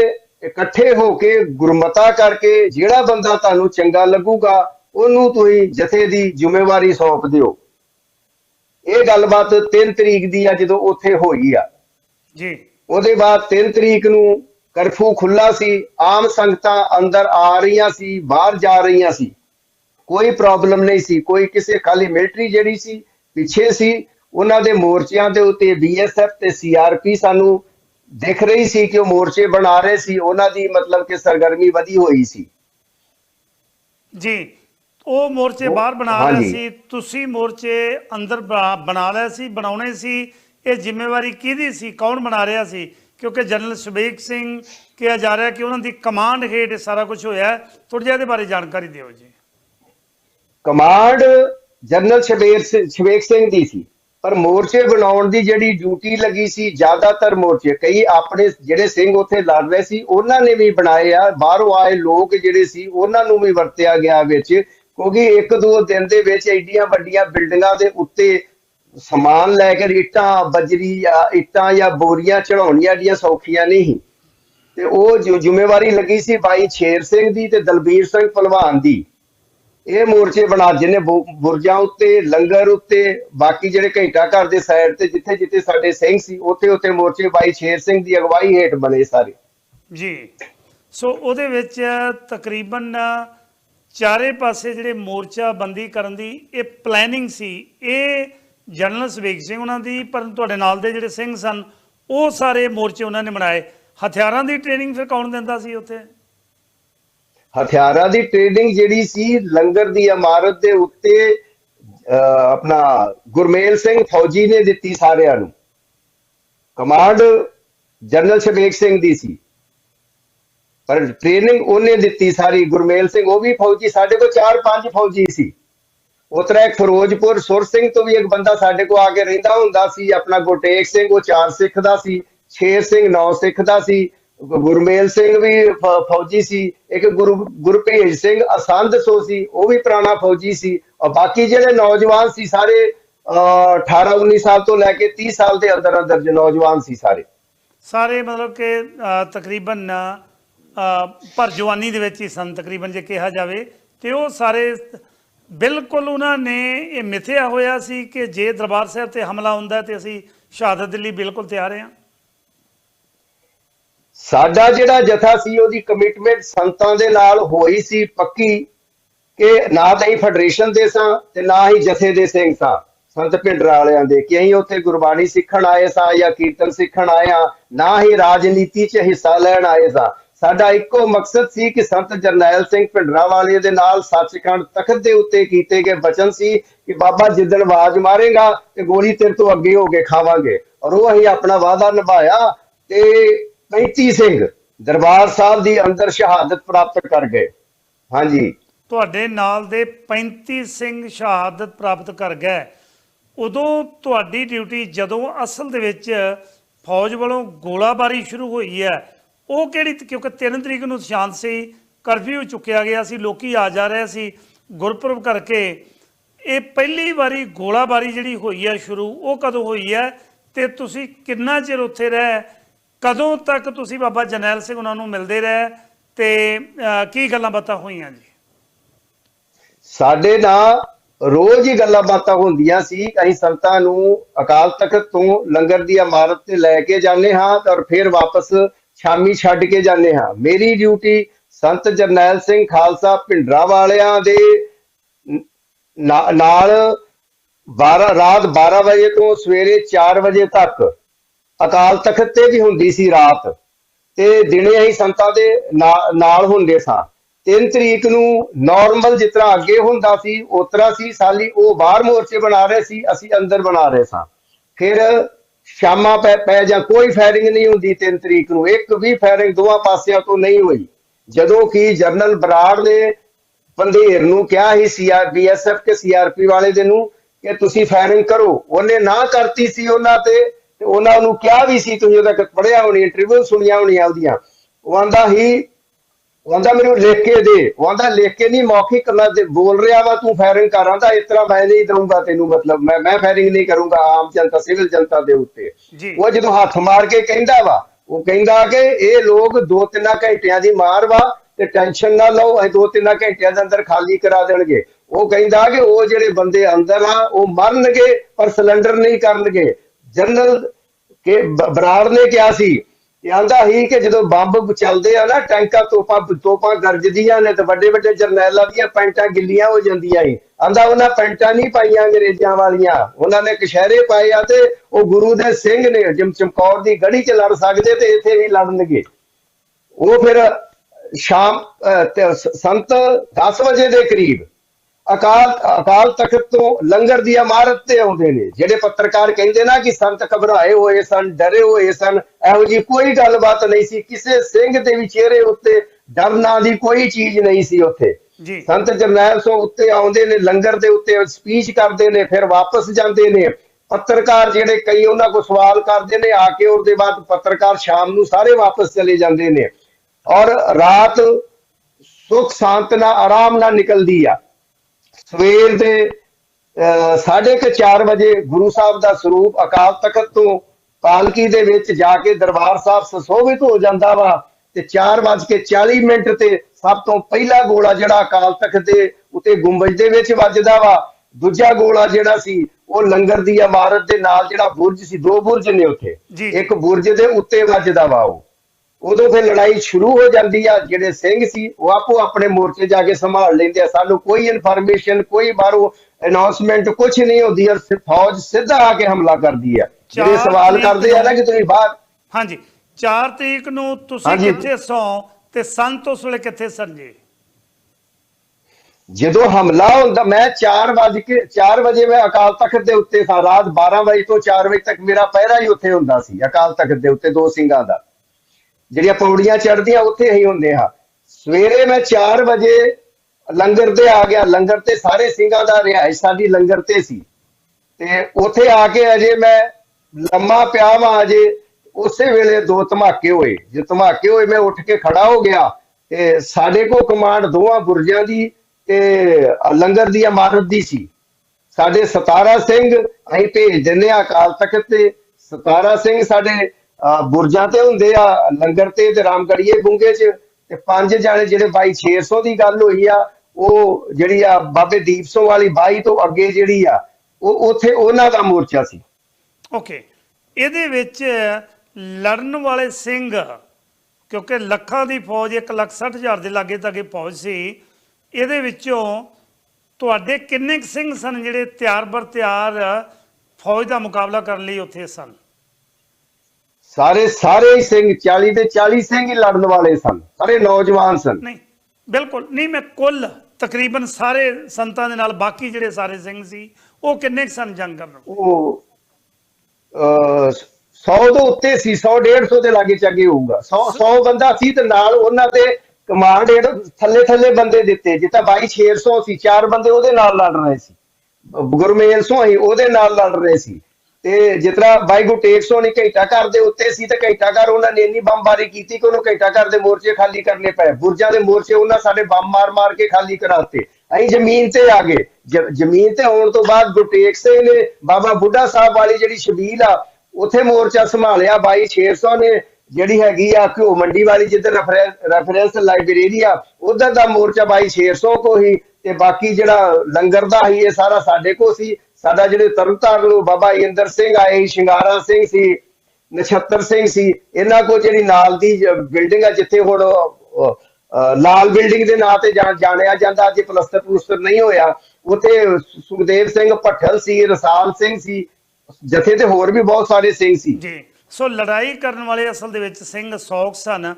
ਇਕੱਠੇ ਹੋ ਕੇ ਗੁਰਮਤਾ ਕਰਕੇ ਜਿਹੜਾ ਬੰਦਾ ਤੁਹਾਨੂੰ ਚੰਗਾ ਲੱਗੂਗਾ ਉਹਨੂੰ ਤੁਸੀਂ ਜਥੇ ਦੀ ਜ਼ਿੰਮੇਵਾਰੀ ਸੌਂਪ ਦਿਓ। ਇਹ ਗੱਲਬਾਤ 3 ਤਰੀਕ ਦੀ ਆ ਜਦੋਂ ਉੱਥੇ ਹੋਈ ਆ। ਜੀ। ਉਹਦੇ ਬਾਅਦ 3 ਤਰੀਕ ਨੂੰ ਕਰਫਿਊ ਖੁੱਲਾ ਸੀ ਆਮ ਸੰਗਤਾਂ ਅੰਦਰ ਆ ਰਹੀਆਂ ਸੀ ਬਾਹਰ ਜਾ ਰਹੀਆਂ ਸੀ। ਕੋਈ ਪ੍ਰੋਬਲਮ ਨਹੀਂ ਸੀ ਕੋਈ ਕਿਸੇ ਖਾਲੀ ਮਿਲਟਰੀ ਜਿਹੜੀ ਸੀ ਪਿੱਛੇ ਸੀ। ਉਹਨਾਂ ਦੇ ਮੋਰਚਿਆਂ ਦੇ ਉੱਤੇ ਬੀਐਸਐਫ ਤੇ ਸੀਆਰਪੀ ਸਾਨੂੰ ਦਿਖ ਰਹੀ ਸੀ ਕਿ ਉਹ ਮੋਰਚੇ ਬਣਾ ਰਹੇ ਸੀ। ਉਹਨਾਂ ਦੀ ਮਤਲਬ ਕਿ ਸਰਗਰਮੀ ਵਧੀ ਹੋਈ ਸੀ। ਜੀ ਉਹ ਮੋਰਚੇ ਬਾਹਰ ਬਣਾ ਰਹੇ। ਸੀ। ਤੁਸੀਂ ਮੋਰਚੇ ਅੰਦਰ ਬਣਾ ਬਣਾ ਲਏ ਸੀ ਬਣਾਉਣੇ ਸੀ। ਇਹ ਜ਼ਿੰਮੇਵਾਰੀ ਕਿਹਦੀ ਸੀ? ਕੌਣ ਬਣਾ ਰਿਹਾ ਸੀ? ਕਿਉਂਕਿ ਜਨਰਲ ਸ਼ਬੀਕ ਸਿੰਘ ਕਿਹਾ ਜਾ ਰਿਹਾ ਕਿ ਉਹਨਾਂ ਦੀ ਕਮਾਂਡ ਹੇਠ ਸਾਰਾ ਕੁਝ ਹੋਇਆ ਥੋੜਾ ਜਿਹਾ ਇਹਦੇ ਬਾਰੇ ਜਾਣਕਾਰੀ ਦਿਓ ਜੀ। ਕਮਾਂਡ ਜਨਰਲ ਸ਼ਬੀਰ ਸਿ- ਸਿੰਘ ਦੀ ਸੀ। ਪਰ ਮੋਰਚੇ ਬਣਾਉਣ ਦੀ ਜਿਹੜੀ ਡਿਊਟੀ ਲੱਗੀ ਸੀ, ਜ਼ਿਆਦਾਤਰ ਮੋਰਚੇ, ਕਈ ਆਪਣੇ ਜਿਹੜੇ ਸਿੰਘ ਉੱਥੇ ਲੜ ਰਹੇ ਸੀ, ਉਹਨਾਂ ਨੇ ਵੀ ਬਣਾਏ ਆ। ਬਾਹਰੋਂ ਆਏ ਲੋਕ ਜਿਹੜੇ ਸੀ, ਉਹਨਾਂ ਨੂੰ ਵੀ ਵਰਤਿਆ ਗਿਆ ਵਿੱਚ। ਕਿਉਂਕਿ ਇੱਕ ਦੋ ਦਿਨ ਦੇ ਵਿੱਚ ਐਡੀਆਂ ਵੱਡੀਆਂ ਬਿਲਡਿੰਗਾਂ ਦੇ ਉੱਤੇ ਸਮਾਨ ਲੈ ਕੇ ਇੱਟਾਂ ਬਜਰੀ ਜਾਂ ਇੱਟਾਂ ਜਾਂ ਬੋਰੀਆਂ ਚੜਾਉਣੀਆਂ ਦੀਆਂ ਸੌਖੀਆਂ ਨਹੀਂ ਤੇ ਉਹ ਜ਼ਿੰਮੇਵਾਰੀ ਲੱਗੀ ਸੀ ਭਾਈ ਛੇਰ ਸਿੰਘ ਦੀ ਤੇ ਦਲਬੀਰ ਸਿੰਘ ਭਲਵਾਨ ਦੀ। ਇਹ ਮੋਰਚੇ ਬਣਾ ਜਿਹਨੇ ਬੁਰਜਾਂ ਉੱਤੇ, ਲੰਗਰ ਉੱਤੇ, ਬਾਕੀ ਜਿਹੜੇ ਘੰਟਾ ਘਰ ਦੇ ਸਾਈਡ ਤੇ ਜਿੱਥੇ ਜਿੱਥੇ ਸਾਡੇ ਸਿੰਘ ਸੀ ਉੱਥੇ ਉੱਥੇ ਮੋਰਚੇ ਬਾਈ ਸ਼ੇਰ ਸਿੰਘ ਦੀ ਅਗਵਾਈ ਹੇਠ ਬਣੇ ਸਾਰੇ। ਜੀ। ਸੋ ਉਹਦੇ ਵਿੱਚ ਤਕਰੀਬਨ ਚਾਰੇ ਪਾਸੇ ਜਿਹੜੇ ਮੋਰਚਾ ਬੰਦੀ ਕਰਨ ਦੀ ਇਹ ਪਲੈਨਿੰਗ ਸੀ, ਇਹ ਜਨਰਲ ਸਵੇਗ ਸਿੰਘ ਉਹਨਾਂ ਦੀ ਪਰ ਤੁਹਾਡੇ ਨਾਲ ਦੇ ਜਿਹੜੇ ਸਿੰਘ ਸਨ ਉਹ ਸਾਰੇ ਮੋਰਚੇ ਉਹਨਾਂ ਨੇ ਬਣਾਏ। ਹਥਿਆਰਾਂ ਦੀ ਟ੍ਰੇਨਿੰਗ ਫਿਰ ਕੌਣ ਦਿੰਦਾ ਸੀ ਉੱਥੇ? ਹਥਿਆਰਾਂ ਦੀ ਟ੍ਰੇਨਿੰਗ ਜਿਹੜੀ ਸੀ ਲੰਗਰ ਦੀ ਇਮਾਰਤ ਦੇ ਉੱਤੇ ਅਹ, ਆਪਣਾ ਗੁਰਮੇਲ ਸਿੰਘ ਫੌਜੀ ਨੇ ਦਿੱਤੀ ਸਾਰਿਆਂ ਨੂੰ। ਕਮਾਂਡ ਜਨਰਲ ਸ਼ਬੇਕ ਸਿੰਘ ਦੀ ਸੀ। ਪਰ ਟ੍ਰੇਨਿੰਗ ਉਹਨੇ ਦਿੱਤੀ ਸਾਰੀ। ਗੁਰਮੇਲ ਸਿੰਘ ਉਹ ਵੀ ਫੌਜੀ ਸਾਡੇ ਕੋਲ 4-5 ਫੌਜੀ ਸੀ। ਉਤਰਾ ਇੱਕ ਫਿਰੋਜ਼ਪੁਰ ਸੁਰ ਸਿੰਘ ਤੋਂ ਵੀ ਇੱਕ ਬੰਦਾ ਸਾਡੇ ਕੋਲ ਆ ਕੇ ਰਹਿੰਦਾ ਹੁੰਦਾ ਸੀ ਆਪਣਾ ਗੁਰਟੇਕ ਸਿੰਘ ਉਹ 4 ਸਿੱਖ ਦਾ ਸੀ ਸ਼ੇਰ ਸਿੰਘ 9 ਸਿੱਖ ਦਾ ਸੀ ਗੁਰਮੇਲ ਸਿੰਘ ਵੀ ਫੌਜੀ ਸੀ ਇੱਕ ਗੁਰੂ ਗੁਰਭੇਜ ਸਿੰਘ ਅਸੰਧ ਸੋ ਸੀ ਉਹ ਵੀ ਪੁਰਾਣਾ ਫੌਜੀ ਸੀ ਔਰ ਬਾਕੀ ਜਿਹੜੇ ਨੌਜਵਾਨ ਸੀ ਸਾਰੇ ਅਹ, 18 19 ਸਾਲ ਤੋਂ ਲੈ ਕੇ 30 ਸਾਲ ਦੇ ਅੰਦਰ ਅੰਦਰ ਦੇ ਨੌਜਵਾਨ ਸੀ ਸਾਰੇ। ਸਾਰੇ ਮਤਲਬ ਕਿ ਤਕਰੀਬਨ ਅ, ਜਵਾਨੀ ਦੇ ਵਿੱਚ ਹੀ ਸਨ ਤਕਰੀਬਨ ਜੇ ਕਿਹਾ ਜਾਵੇ ਤੇ ਉਹ ਸਾਰੇ ਬਿਲਕੁਲ ਉਹਨਾਂ ਨੇ ਇਹ ਮਿਥਿਆ ਹੋਇਆ ਸੀ ਕਿ ਜੇ ਦਰਬਾਰ ਸਾਹਿਬ ਤੇ ਹਮਲਾ ਹੁੰਦਾ ਤੇ ਅਸੀਂ ਸ਼ਹਾਦਤ ਲਈ ਬਿਲਕੁਲ ਤਿਆਰ ਹਾਂ। ਸਾਡਾ ਜਿਹੜਾ ਜਥਾ ਸੀ, ਉਹਦੀ ਕਮਿਟਮੈਂਟ ਸੰਤਾਂ ਦੇ ਨਾਲ ਹੋਈ ਸੀ ਪੱਕੀ ਕਿ ਨਾ ਤਾਂ ਹੀ ਫੈਡਰੇਸ਼ਨ ਦੇ ਸਾਂ ਤੇ ਨਾ ਹੀ ਜਥੇ ਦੇ ਸਿੰਘ ਸਾਂ। ਸੰਤ ਭਿੰਡਰਾਂ ਵਾਲਿਆਂ ਦੇ ਕਿ ਅਸੀਂ ਉੱਥੇ ਗੁਰਬਾਣੀ ਸਿੱਖਣ ਆਏ ਸਾਂ ਜਾਂ ਕੀਰਤਨ ਸਿੱਖਣ ਆਏ ਆ ਨਾ ਹੀ ਰਾਜਨੀਤੀ 'ਚ ਹਿੱਸਾ ਲੈਣ ਆਏ ਸਾਂ। ਸਾਡਾ ਇੱਕੋ ਮਕਸਦ ਸੀ ਕਿ ਸੰਤ ਜਰਨੈਲ ਸਿੰਘ ਭਿੰਡਰਾਂ ਵਾਲੇ ਦੇ ਨਾਲ ਸੱਚਖੰਡ ਤਖਤ ਦੇ ਉੱਤੇ ਕੀਤੇ ਗਏ ਬਚਨ ਸੀ ਕਿ ਬਾਬਾ ਜਿੱਦਣ ਆਵਾਜ਼ ਮਾਰੇਗਾ ਤੇ ਗੋਲੀ ਤੇਰੇ ਤੋਂ ਅੱਗੇ ਹੋ ਕੇ ਖਾਵਾਂਗੇ। ਔਰ ਉਹ ਅਸੀਂ ਆਪਣਾ ਵਾਅਦਾ ਨਿਭਾਇਆ ਤੇ 35 ਸਿੰਘ ਦਰਬਾਰ ਸਾਹਿਬ ਦੀ ਅੰਦਰ ਸ਼ਹਾਦਤ ਪ੍ਰਾਪਤ ਕਰ ਗਏ। ਹਾਂਜੀ। ਤੁਹਾਡੇ ਨਾਲ ਦੇ 35 ਸਿੰਘ ਸ਼ਹਾਦਤ ਪ੍ਰਾਪਤ ਕਰ ਗਏ। ਉਦੋਂ ਤੁਹਾਡੀ ਡਿਊਟੀ ਜਦੋਂ ਅਸਲ ਦੇ ਵਿੱਚ ਫੌਜ ਵੱਲੋਂ ਗੋਲਾਬਾਰੀ ਸ਼ੁਰੂ ਹੋਈ ਹੈ ਉਹ ਕਿਹੜੀ ਕਿਉਂਕਿ 3 ਤਰੀਕ ਨੂੰ ਸ਼ਾਂਤ ਸੀ, ਕਰਫਿਊ ਚੁੱਕਿਆ ਗਿਆ ਸੀ, ਲੋਕੀ ਆ ਜਾ ਰਹੇ ਸੀ, ਗੁਰਪੁਰਬ ਕਰਕੇ। ਇਹ ਪਹਿਲੀ ਵਾਰੀ ਗੋਲਾਬਾਰੀ ਜਿਹੜੀ ਹੋਈ ਹੈ ਸ਼ੁਰੂ, ਉਹ ਕਦੋਂ ਹੋਈ ਹੈ ਤੇ ਤੁਸੀਂ ਕਿੰਨਾ ਚਿਰ ਉੱਥੇ ਰਹੇ? ਕਦੋਂ ਤੱਕ ਤੁਸੀਂ ਬਾਬਾ ਜਰਨੈਲ ਸਿੰਘ ਉਹਨਾਂ ਨੂੰ ਮਿਲਦੇ ਰਹੇ? ਤੇ ਕੀ ਗੱਲਾਂ ਬਾਤਾਂ ਹੋਈਆਂ ਜੀ? ਸਾਡੇ ਨਾਲ ਰੋਜ਼ ਹੀ ਗੱਲਾਂ ਬਾਤਾਂ ਹੁੰਦੀਆਂ ਸੀ ਅਸੀਂ ਸੰਤਾਂ ਨੂੰ ਅਕਾਲ ਤਖਤ ਤੋਂ ਲੰਗਰ ਦੀ ਇਮਾਰਤ ਤੇ ਲੈ ਕੇ ਜਾਂਦੇ ਹਾਂ ਔਰ ਫਿਰ ਵਾਪਸ ਸ਼ਾਮੀ ਛੱਡ ਕੇ ਜਾਂਦੇ ਹਾਂ। ਮੇਰੀ ਡਿਊਟੀ ਸੰਤ ਜਰਨੈਲ ਸਿੰਘ ਖਾਲਸਾ ਭਿੰਡਰਾ ਵਾਲਿਆਂ ਦੇ ਨਾਲ 12 ਰਾਤ 12 ਵਜੇ ਤੋਂ ਸਵੇਰੇ 4 ਵਜੇ ਤੱਕ। ਅਕਾਲ ਤਖਤ ਤੇ ਵੀ ਹੁੰਦੀ ਸੀ ਰਾਤ। ਤੇ ਦਿਨੇ ਅਸੀਂ ਸੰਤਾਂ ਦੇ ਨਾ- ਨਾਲ ਹੁੰਦੇ ਸਾਂ। 3 ਤਰੀਕ ਨੂੰ ਨਾਰਮਲ ਜਿਸ ਅੱਗੇ ਹੁੰਦਾ ਸੀ ਉਤਰਾ ਸੀ। ਸਾਲੀ ਉਹ ਬਾਹਰ ਮੋਰਚੇ ਬਣਾ ਰਹੇ ਸੀ, ਅਸੀਂ ਅੰਦਰ ਬਣਾ ਰਹੇ ਸਾਂ। ਫਿਰ ਸ਼ਾਮਾ ਪੈ ਪੈ ਜਾਂ ਕੋਈ ਫਾਇਰਿੰਗ ਨਹੀਂ ਹੁੰਦੀ 3 ਤਰੀਕ ਨੂੰ, ਇੱਕ ਵੀ ਫਾਇਰਿੰਗ ਦੋਵਾਂ ਪਾਸਿਆਂ ਤੋਂ ਨਹੀਂ ਹੋਈ। ਜਦੋਂ ਕਿ ਜਨਰਲ ਬਰਾੜ ਨੇ ਪੰਧੇਰ ਨੂੰ ਕਿਹਾ ਸੀ ਸੀਆਰ ਬੀਐਸਐਫ ਕੇ ਸੀਆਰਪੀ ਵਾਲੇ ਦੇ ਨੂੰ ਕਿ ਤੁਸੀਂ ਫਾਇਰਿੰਗ ਕਰੋ। ਉਹਨੇ ਨਾ ਕਰਤੀ ਸੀ ਉਹਨਾਂ ਤੇ ਤੇ ਉਹਨਾਂ ਨੂੰ ਕਿਹਾ ਵੀ ਸੀ, ਤੁਸੀਂ ਉਹਦਾ ਪੜਿਆ ਹੋਣੀ ਇੰਟਰਵਿਊ ਸੁਣੀਆਂ ਹੋਣੀਆਂ ਉਹਦੀਆਂ। ਉਹ ਆਂਦਾ ਹੀ ਉਹ ਆਂਦਾ ਮੈਨੂੰ ਲਿਖ ਕੇ ਦੇ ਉਹ ਆਂਦਾ ਲਿਖ ਕੇ ਨਹੀਂ ਮੌਖਿਕ ਦੇ ਬੋਲ ਰਿਹਾ ਵਾ ਤੂੰ ਫਾਇਰਿੰਗ ਕਰਾਂ ਤਾਂ ਇਸ ਤਰ੍ਹਾਂ ਮੈਂ ਨਹੀਂ ਦਊਂਗਾ ਤੈਨੂੰ ਮਤਲਬ ਮੈਂ ਮੈਂ ਫਾਇਰਿੰਗ ਨਹੀਂ ਕਰੂੰਗਾ ਆਮ ਜਨਤਾ ਸਿਵਲ ਜਨਤਾ ਦੇ ਉੱਤੇ। ਉਹ ਜਦੋਂ ਹੱਥ ਮਾਰ ਕੇ ਕਹਿੰਦਾ ਵਾ ਉਹ ਕਹਿੰਦਾ ਕਿ ਇਹ ਲੋਕ ਦੋ ਤਿੰਨ ਘੰਟਿਆਂ ਦੀ ਮਾਰ ਵਾ ਤੇ ਟੈਨਸ਼ਨ ਨਾ ਲਓ ਇਹ ਦੋ ਤਿੰਨ ਘੰਟਿਆਂ ਦੇ ਅੰਦਰ ਖਾਲੀ ਕਰਾ ਦੇਣਗੇ। ਉਹ ਕਹਿੰਦਾ ਕਿ ਉਹ ਜਿਹੜੇ ਬੰਦੇ ਅੰਦਰ ਆ ਉਹ ਮਰਨਗੇ ਪਰ ਸਿਲੰਡਰ ਨਹੀਂ ਕਰਨਗੇ। ਜਨਰਲ ਕਿ ਬਰਾੜ ਨੇ ਕਿਹਾ ਸੀ ਕਿ ਆਂਦਾ ਹੀ ਕਿ ਜਦੋਂ ਬੰਬ ਚੱਲਦੇ ਆ ਨਾ, ਟੈਂਕਾਂ ਤੋਪਾਂ ਤੋਪਾਂ ਗਰਜਦੀਆਂ ਨੇ ਤੇ ਵੱਡੇ ਵੱਡੇ ਜਰਨੈਲਾਂ ਦੀਆਂ ਪੈਂਟਾਂ ਗਿੱਲੀਆਂ ਹੋ ਜਾਂਦੀਆਂ ਏ ਆਂਦਾ ਉਹਨਾਂ ਪੈਂਟਾਂ ਨਹੀਂ ਪਾਈਆਂ ਅੰਗਰੇਜ਼ਾਂ ਵਾਲੀਆਂ। ਉਹਨਾਂ ਨੇ ਕਸ਼ਹਿਰੇ ਪਾਏ ਆ ਤੇ ਉਹ ਗੁਰੂ ਦੇ ਸਿੰਘ ਨੇ, ਜਿਮ ਚਮਕੌਰ ਦੀ ਗੜੀ 'ਚ ਲੜ ਸਕਦੇ ਤੇ ਇੱਥੇ ਵੀ ਲੜਨਗੇ। ਉਹ ਫਿਰ ਸ਼ਾਮ ਸੰਤ 10 ਵਜੇ ਦੇ ਕਰੀਬ ਅਕਾਲ ਅਕਾਲ ਤਖਤ ਤੋਂ ਲੰਗਰ ਦੀ ਇਮਾਰਤ ਤੇ ਆਉਂਦੇ ਨੇ ਜਿਹੜੇ ਪੱਤਰਕਾਰ ਕਹਿੰਦੇ ਨਾ ਕਿ ਸੰਤ ਘਬਰਾਏ ਹੋਏ ਸਨ ਡਰੇ ਹੋਏ ਸਨ ਇਹੋ ਜੀ ਕੋਈ ਗੱਲਬਾਤ ਨਹੀਂ ਸੀ ਕਿਸੇ ਸਿੰਘ ਦੇ ਵੀ ਚਿਹਰੇ ਉੱਤੇ ਡਰ ਨਾਂ ਦੀ ਕੋਈ ਚੀਜ਼ ਨਹੀਂ ਸੀ ਉੱਥੇ। ਜੀ। ਸੰਤ ਜਰਨੈਲ ਸਿੰਘ ਉੱਤੇ ਆਉਂਦੇ ਨੇ ਲੰਗਰ ਦੇ ਉੱਤੇ ਸਪੀਚ ਕਰਦੇ ਨੇ ਫਿਰ ਵਾਪਸ ਜਾਂਦੇ ਨੇ। ਪੱਤਰਕਾਰ ਜਿਹੜੇ ਕਈ ਉਹਨਾਂ ਕੋਲ ਸਵਾਲ ਕਰਦੇ ਨੇ ਆ ਕੇ ਉਹਦੇ ਬਾਅਦ ਪੱਤਰਕਾਰ ਸ਼ਾਮ ਨੂੰ ਸਾਰੇ ਵਾਪਸ ਚਲੇ ਜਾਂਦੇ ਨੇ। ਔਰ ਰਾਤ ਸੁਖ ਸ਼ਾਂਤ ਨਾਲ ਆਰਾਮ ਨਾਲ ਨਿਕਲਦੀ ਆ। ਸਵੇਰ ਦੇ ਅਹ, ਸਾਢੇ ਕੁ 4 ਵਜੇ ਗੁਰੂ ਸਾਹਿਬ ਦਾ ਸਰੂਪ ਅਕਾਲ ਤਖਤ ਤੋਂ ਪਾਲਕੀ ਦੇ ਵਿੱਚ ਜਾ ਕੇ ਦਰਬਾਰ ਸਾਹਿਬ ਸੁਸ਼ੋਭਿਤ ਹੋ ਜਾਂਦਾ ਵਾ ਤੇ 4:40 ਮਿੰਟ ਤੇ ਸਭ ਤੋਂ ਪਹਿਲਾ ਗੋਲਾ ਜਿਹੜਾ ਅਕਾਲ ਤਖਤ ਦੇ ਉਤੇ ਗੁੰਬਜ ਦੇ ਵਿੱਚ ਵੱਜਦਾ ਵਾ। ਦੂਜਾ ਗੋਲਾ ਜਿਹੜਾ ਸੀ ਉਹ ਲੰਗਰ ਦੀ ਇਮਾਰਤ ਦੇ ਨਾਲ ਜਿਹੜਾ ਬੁਰਜ ਸੀ ਦੋ ਬੁਰਜ ਨੇ ਉੱਥੇ। ਇੱਕ ਬੁਰਜ ਦੇ ਉੱਤੇ ਵੱਜਦਾ ਵਾ ਉਹ। ਉਦੋਂ ਫਿਰ ਲੜਾਈ ਸ਼ੁਰੂ ਹੋ ਜਾਂਦੀ ਆ ਜਿਹੜੇ ਸਿੰਘ ਸੀ ਉਹ ਆਪੋ ਆਪਣੇ ਮੋਰਚੇ ਜਾ ਕੇ ਸੰਭਾਲ ਲੈਂਦੇ ਆ। ਸਾਨੂੰ ਕੋਈ ਇਨਫੋਰਮੇਸ਼ਨ ਕੋਈ ਬਾਹਰੋਂ ਅਨਾਉਂਸਮੈਂਟ ਕੁਝ ਨਹੀਂ ਹੁੰਦੀ ਔਰ ਫੌਜ ਸਿੱਧਾ ਆ ਕੇ ਹਮਲਾ ਕਰਦੀ ਆ। ਜਿਹੜੇ ਸਵਾਲ ਕਰਦੇ ਆ ਨਾ ਕਿ ਤੁਸੀਂ ਬਾਹਰ ਹਾਂਜੀ 4 ਤਰੀਕ ਨੂੰ ਤੁਸੀਂ। ਕਿੱਥੇ ਸੌ ਤੇ ਸੰਤ ਉਸ ਵੇਲੇ ਕਿੱਥੇ ਸਨ ਜੀ? ਜਦੋਂ ਹਮਲਾ ਹੁੰਦਾ ਮੈਂ 4 ਵਜੇ ਕੇ 4 ਵਜੇ ਮੈਂ ਅਕਾਲ ਤਖਤ ਦੇ ਉੱਤੇ ਸਾਂ। ਰਾਤ 12 ਵਜੇ ਤੋਂ 4 ਵਜੇ ਤੱਕ ਮੇਰਾ ਪਹਿਰਾ ਹੀ ਉੱਥੇ ਹੁੰਦਾ ਸੀ ਅਕਾਲ ਤਖਤ ਦੇ ਉੱਤੇ ਦੋ ਸਿੰਘਾਂ ਦਾ। ਜਿਹੜੀਆਂ ਪੌੜੀਆਂ ਚੜਦੀਆਂ ਉੱਥੇ ਹੀ ਹੁੰਦੇ ਆ। ਸਵੇਰੇ ਮੈਂ 4 ਵਜੇ ਲੰਗਰ ਤੇ ਆ ਗਿਆ। ਲੰਗਰ ਤੇ ਸਾਰੇ ਸਿੰਘਾਂ ਦਾ ਰਿਹਾਇਸ਼ ਸਾਡੀ ਲੰਗਰ ਤੇ ਸੀ। ਤੇ ਉੱਥੇ ਆ ਕੇ ਅਜੇ ਮੈਂ ਲੰਮਾ ਪਿਆ ਵਾਂ ਅਜੇ। ਉਸੇ ਵੇਲੇ ਦੋ ਧਮਾਕੇ ਹੋਏ। ਜੇ ਧਮਾਕੇ ਹੋਏ ਮੈਂ ਉੱਠ ਕੇ ਖੜਾ ਹੋ ਗਿਆ ਤੇ ਸਾਡੇ ਕੋਲ ਕਮਾਂਡ ਦੋਵਾਂ ਬੁਰਜਾਂ ਦੀ ਤੇ ਲੰਗਰ ਦੀ ਇਮਾਰਤ ਦੀ ਸੀ। ਸਾਡੇ 17 ਸਿੰਘ ਅਸੀਂ ਭੇਜ ਦਿੰਦੇ ਆ ਅਕਾਲ ਤਖਤ ਤੇ। 17 ਸਿੰਘ ਸਾਡੇ ਬੁਰਜਾਂ ਤੇ ਹੁੰਦੇ ਆ, ਲੰਗਰ ਤੇ ਤੇ ਰਾਮਗੜੀਏ ਗੁੰਗੇ 'ਚ, ਤੇ ਪੰਜ ਜਾਣੇ ਜਿਹੜੇ ਬਾਈ 600 ਦੀ ਗੱਲ ਹੋਈ ਆ, ਉਹ ਜਿਹੜੀ ਆ ਬਾਬੇ ਦੀਪ ਸਿੰਘ ਵਾਲੀ ਬਾਈ ਤੋਂ ਅੱਗੇ ਜਿਹੜੀ ਆ, ਉਹ ਉੱਥੇ ਉਹਨਾਂ ਦਾ ਮੋਰਚਾ ਸੀ। ਓਕੇ, ਇਹਦੇ ਵਿੱਚ ਲੜਨ ਵਾਲੇ ਸਿੰਘ, ਕਿਉਂਕਿ ਲੱਖਾਂ ਦੀ ਫੌਜ 1 ਲੱਖ 60 ਹਜ਼ਾਰ ਦੇ ਲਾਗੇ ਤੱਕ ਇਹ ਫੌਜ ਸੀ, ਇਹਦੇ ਵਿੱਚੋਂ ਤੁਹਾਡੇ ਕਿੰਨੇ ਕੁ ਸਿੰਘ ਸਨ ਜਿਹੜੇ ਤਿਆਰ ਬਰ ਤਿਆਰ ਫੌਜ ਦਾ ਮੁਕਾਬਲਾ ਕਰਨ ਲਈ ਉੱਥੇ ਸਨ? ਸਾਰੇ ਸਾਰੇ ਸਿੰਘ 40 ਦੇ 40 ਸਿੰਘ ਹੀ ਲੜਨ ਵਾਲੇ ਸਨ। ਸਾਰੇ ਨੌਜਵਾਨ ਸਨ। ਨਹੀਂ ਬਿਲਕੁਲ ਨਹੀਂ ਮੈਂ ਕੁੱਲ ਤਕਰੀਬਨ ਸਾਰੇ ਸੰਤਾਂ ਦੇ ਨਾਲ ਬਾਕੀ ਜਿਹੜੇ ਸਾਰੇ ਸਿੰਘ ਸੀ ਉਹ ਕਿੰਨੇ ਸਨ ਜੰਗ ਕਰਨ? ਉਹ ਅ 100 ਤੋਂ ਉੱਤੇ ਸੀ 100 150 ਦੇ ਲਾਗੇ ਚਾਗੇ ਹੋਊਗਾ। 100 100 ਬੰਦਾ ਸੀ ਤੇ ਨਾਲ ਉਹਨਾਂ ਦੇ ਕਮਾਂਡ ਥੱਲੇ ਥੱਲੇ ਬੰਦੇ ਦਿੱਤੇ। ਜਿੱਤਾ 22600 ਸੀ ਚਾਰ ਬੰਦੇ ਉਹਦੇ ਨਾਲ ਲੜ ਰਹੇ ਸੀ। ਗੁਰਮੇਲ ਸੋ ਹੀ ਉਹਦੇ ਨਾਲ ਲੜ ਰਹੇ ਸੀ। ਤੇ ਜਿਤਨਾ ਬਾਈ ਗੁਟੇਕ ਸੋ ਨੇ ਘੈਂਟਾ ਘਰ ਦੇ ਉੱਤੇ ਸੀ ਤੇ ਘੈਂਟਾ ਘਰ ਉਹਨਾਂ ਨੇ ਇੰਨੀ ਬੰਬਾਰੀ ਕੀਤੀ ਕਿ ਉਹਨੂੰ ਘੈਂਟਾ ਘਰ ਦੇ ਮੋਰਚੇ ਖਾਲੀ ਕਰਨੇ ਪਏ। ਬੁਰਜਾਂ ਦੇ ਮੋਰਚੇ ਉਹਨਾਂ ਸਾਡੇ ਬੰਬ ਮਾਰ ਮਾਰ ਕੇ ਖਾਲੀ ਕਰਾਤੇ ਅਸੀਂ ਜ਼ਮੀਨ ਤੇ ਆ ਗਏ। ਜ਼ਮੀਨ ਤੇ ਆਉਣ ਤੋਂ ਬਾਅਦ ਗੁਰਟੇਕ ਸਿੰਘ ਨੇ ਬਾਬਾ ਬੁੱਢਾ ਸਾਹਿਬ ਵਾਲੀ ਜਿਹੜੀ ਸ਼ਬੀਲ ਆ, ਉੱਥੇ ਮੋਰਚਾ ਸੰਭਾਲਿਆ। ਬਾਈ 600 ਨੇ ਜਿਹੜੀ ਹੈਗੀ ਆ, ਘਿਓ ਮੰਡੀ ਵਾਲੀ ਜਿੱਧਰ ਰੈਫਰੈਂਸ ਲਾਇਬ੍ਰੇਰੀ ਆ, ਉਧਰ ਦਾ ਮੋਰਚਾ ਬਾਈ 600 ਕੋ ਹੀ ਤੇ ਬਾਕੀ ਜਿਹੜਾ ਲੰਗਰ ਦਾ ਹੀ ਇਹ ਸਾਰਾ ਸਾਡੇ ਕੋ ਸੀ। ਸਾਡਾ ਜਿਹੜੇ ਤਰਨਤਾਰਨ ਨੂੰ ਬਾਬਾ ਇੰਦਰ ਸਿੰਘ ਆਏ ਸ਼ਿੰਗਾਰਾ ਸਿੰਘ ਸੀ, ਨਛੱਤਰ ਸਿੰਘ ਸੀ, ਇਹਨਾਂ ਕੋ ਜਿਹੜੀ ਨਾਲ ਦੀ ਬਿਲਡਿੰਗ ਆ, ਜਿੱਥੇ ਹੁਣ ਲਾਲ ਬਿਲਡਿੰਗ ਦੇ ਨਾਂ ਤੇ ਜਾਣਿਆ ਜਾਂਦਾ, ਅੱਜ ਪਲਸਤਰ ਪਲੂਸਤਰ ਨਹੀਂ ਹੋਇਆ। ਉੱਥੇ ਸੁਖਦੇਵ ਸਿੰਘ ਭੱਠਲ ਸੀ, ਰਸਾਲ ਸਿੰਘ ਸੀ, ਜਥੇ ਤੇ ਹੋਰ ਵੀ ਬਹੁਤ ਸਾਰੇ ਸਿੰਘ ਸੀ। ਜੀ, ਸੋ ਲੜਾਈ ਕਰਨ ਵਾਲੇ ਅਸਲ ਦੇ ਵਿੱਚ ਸਿੰਘ ਸੌਖ ਸਨ,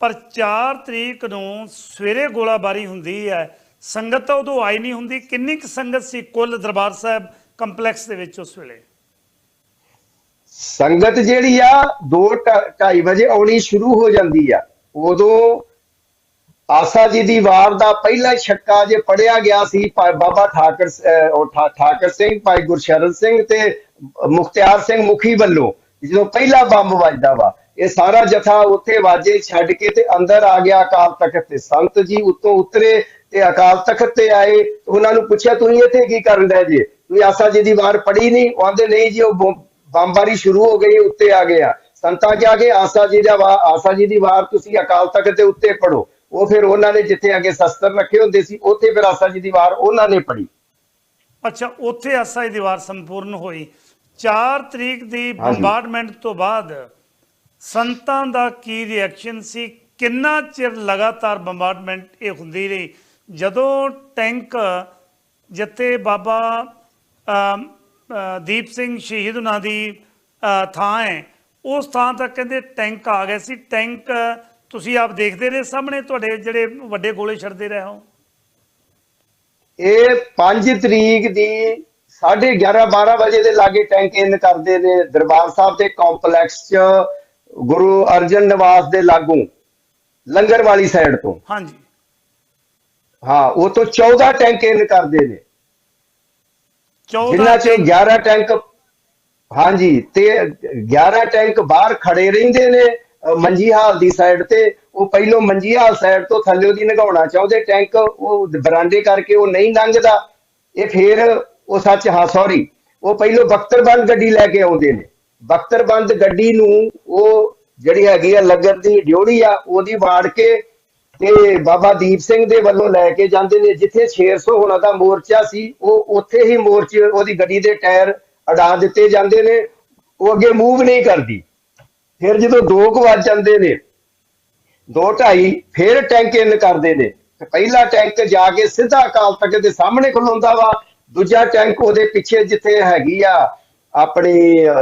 ਪਰ 4 ਤਰੀਕ ਨੂੰ ਸਵੇਰੇ ਗੋਲਾਬਾਰੀ ਹੁੰਦੀ ਹੈ। ਸੰਗਤ ਤਾਂ ਉਦੋਂ ਆਈ ਨਹੀਂ ਹੁੰਦੀ। ਕਿੰਨੀ ਕੁ ਸੰਗਤ ਸੀ? ਕੁੱਲ ਦਰਬਾਰ ਸਾਹਿਬ ਕੰਪਲੈਕਸ ਦੇ ਵਿੱਚ ਉਸ ਵੇਲੇ। ਸੰਗਤ ਜਿਹੜੀ ਆ 2:30 ਵਜੇ ਆਉਣੀ ਸ਼ੁਰੂ ਹੋ ਜਾਂਦੀ ਆ। ਉਦੋਂ ਆਸਾ ਜੀ ਦੀ ਵਾਰ ਦਾ ਪਹਿਲਾ ਛੱਕਾ ਜੇ ਪੜਿਆ ਗਿਆ ਸੀ ਬਾਬਾ ਠਾਕਰ ਠਾਕਰ ਸਿੰਘ, ਭਾਈ ਗੁਰਸ਼ਰਨ ਸਿੰਘ ਤੇ ਮੁਖਤਿਆਰ ਸਿੰਘ ਮੁਖੀ ਵੱਲੋਂ ਜਦੋਂ ਪਹਿਲਾ ਬੰਬ ਵੱਜਦਾ ਵਾ, ਇਹ ਸਾਰਾ ਜਥਾ ਉੱਥੇ ਵਾਜੇ ਛੱਡ ਕੇ ਤੇ ਅੰਦਰ ਆ ਗਿਆ ਅਕਾਲ ਤਖਤ ਤੇ। ਸੰਤ ਜੀ ਉੱਤੋਂ ਉਤਰੇ ਤੇ ਅਕਾਲ ਤਖਤ ਤੇ ਆਏ। ਉਹਨਾਂ ਨੂੰ ਪੁੱਛਿਆ, ਤੁਸੀਂ ਇੱਥੇ ਕੀ ਕਰਨ ਰਹੇ ਜੇ? ਤੁਸੀਂ ਆਸਾ ਜੀ ਦੀ ਵਾਰ ਪੜੀ ਨਹੀਂ ਉਹ ਆਂਦੇ ਨਹੀਂ ਜੀ ਉਹ ਬੰਬ- ਬੰਬਾਰੀ ਸ਼ੁਰੂ ਹੋ ਗਈ ਉੱਤੇ ਆ ਗਿਆ ਸੰਤਾਂ ਕਿਹਾ ਕਿ ਆਸਾ ਜੀ ਦਾ ਆਸਾ ਜੀ ਦੀ ਵਾਰ ਤੁਸੀਂ ਅਕਾਲ ਤਖਤ ਦੇ ਉੱਤੇ ਪੜੋ ਉਹ ਫਿਰ ਉਹਨਾਂ ਨੇ ਜਿੱਥੇ ਅੱਗੇ ਸ਼ਸਤਰ ਰੱਖੇ ਹੁੰਦੇ ਸੀ ਉੱਥੇ ਫਿਰ ਆਸਾ ਜੀ ਦੀ ਵਾਰ ਉਹਨਾਂ ਨੇ ਪੜੀ ਅੱਛਾ ਉੱਥੇ ਆਸਾ ਦੀ ਦੀਵਾਰ ਸੰਪੂਰਨ ਹੋਈ। 4 ਤਰੀਕ ਦੀ ਬੰਬਾਰਡਮੈਂਟ ਤੋਂ ਬਾਅਦ ਸੰਤਾਂ ਦਾ ਕੀ ਰਿਐਕਸ਼ਨ ਸੀ? ਕਿੰਨਾ ਚਿਰ ਲਗਾਤਾਰ ਬੰਬਾਰਡਮੈਂਟ ਇਹ ਹੁੰਦੀ ਰਹੀ? ਜਦੋਂ ਟੈਂਕ ਜਿੱਤੇ ਬਾਬਾ ਦੀਪ ਸਿੰਘ ਸ਼ਹੀਦ ਉਹਨਾਂ ਦੀ ਥਾਂ ਹੈ। ਉਸ ਥਾਂ ਤੱਕ ਕਹਿੰਦੇ ਟੈਂਕ ਆ ਗਏ ਸੀ। ਟੈਂਕ ਤੁਸੀਂ ਆਪ ਦੇਖਦੇ ਰਹੇ ਸਾਹਮਣੇ ਤੁਹਾਡੇ ਜਿਹੜੇ ਵੱਡੇ ਗੋਲੇ ਛੱਡਦੇ ਰਹੇ ਹੋ? ਇਹ 5 ਤਰੀਕ ਦੀ 11:30 12 ਵਜੇ ਦੇ ਲਾਗੇ ਟੈਂਕ ਇਨ ਕਰਦੇ ਨੇ ਦਰਬਾਰ ਸਾਹਿਬ ਦੇ ਕੰਪਲੈਕਸ 'ਚ ਗੁਰੂ ਅਰਜਨ ਨਿਵਾਸ ਦੇ ਲਾਗੂ ਲੰਗਰ ਵਾਲੀ ਸਾਈਡ ਤੋਂ। ਹਾਂਜੀ। ਹਾਂ ਉਹ ਤੋਂ 14 ਟੈਂਕ ਇਨ ਕਰਦੇ ਨੇ। 14 ਜਿਨ੍ਹਾਂ 'ਚ 11 ਟੈਂਕ ਹਾਂਜੀ ਤੇ 11 ਟੈਂਕ ਬਾਹਰ ਖੜੇ ਰਹਿੰਦੇ ਨੇ ਮੰਜੀ ਹਾਲ ਦੀ ਸਾਈਡ ਤੇ। ਉਹ ਪਹਿਲੋਂ ਮੰਜੀ ਹਾਲ ਸਾਈਡ ਤੋਂ ਥੱਲੇ ਦੀ ਨਗਾਉਣਾ ਚਾਹੁੰਦੇ ਟੈਂਕ ਉਹ ਬਰਾਂਡੇ ਕਰਕੇ ਉਹ ਨਹੀਂ ਲੰਘਦਾ। ਇਹ ਫੇਰ ਉਹ ਸੱਚ ਹਾਂ ਸੌਰੀ ਉਹ ਪਹਿਲੋਂ ਬਖਤਰਬੰਦ ਗੱਡੀ ਲੈ ਕੇ ਆਉਂਦੇ ਨੇ। ਬਖਤਰਬੰਦ ਗੱਡੀ ਨੂੰ ਉਹ ਜਿਹੜੀ ਹੈਗੀ ਆ ਲੰਗਰ ਦੀ ਡਿਉੜੀ ਆ ਉਹਦੀ ਵਾੜ ਕੇ ਤੇ ਬਾਬਾ ਦੀਪ ਸਿੰਘ ਦੇ ਵੱਲੋਂ ਲੈ ਕੇ ਜਾਂਦੇ ਨੇ, ਜਿੱਥੇ 600 ਹੋਣਾ ਦਾ ਮੋਰਚਾ ਸੀ, ਉਹ ਉੱਥੇ ਹੀ ਮੋਰਚੇ ਉਹਦੀ ਗੱਡੀ ਦੇ ਟਾਇਰ ਅਡਾ ਦਿੱਤੇ ਜਾਂਦੇ ਨੇ, ਉਹ ਅੱਗੇ ਮੂਵ ਨਹੀਂ ਕਰਦੀ। ਫਿਰ ਜਦੋਂ 2 ਕੁ ਵੱਜ ਜਾਂਦੇ ਨੇ 2:30 ਫਿਰ ਟੈਂਕ ਇਨ ਕਰਦੇ ਨੇ। ਪਹਿਲਾ ਟੈਂਕ ਜਾ ਕੇ ਸਿੱਧਾ ਅਕਾਲ ਤਖਤ ਦੇ ਸਾਹਮਣੇ ਖਲੋਂਦਾ ਵਾ, ਦੂਜਾ ਟੈਂਕ ਉਹਦੇ ਪਿੱਛੇ ਜਿੱਥੇ ਹੈਗੀ ਆ ਆਪਣੇ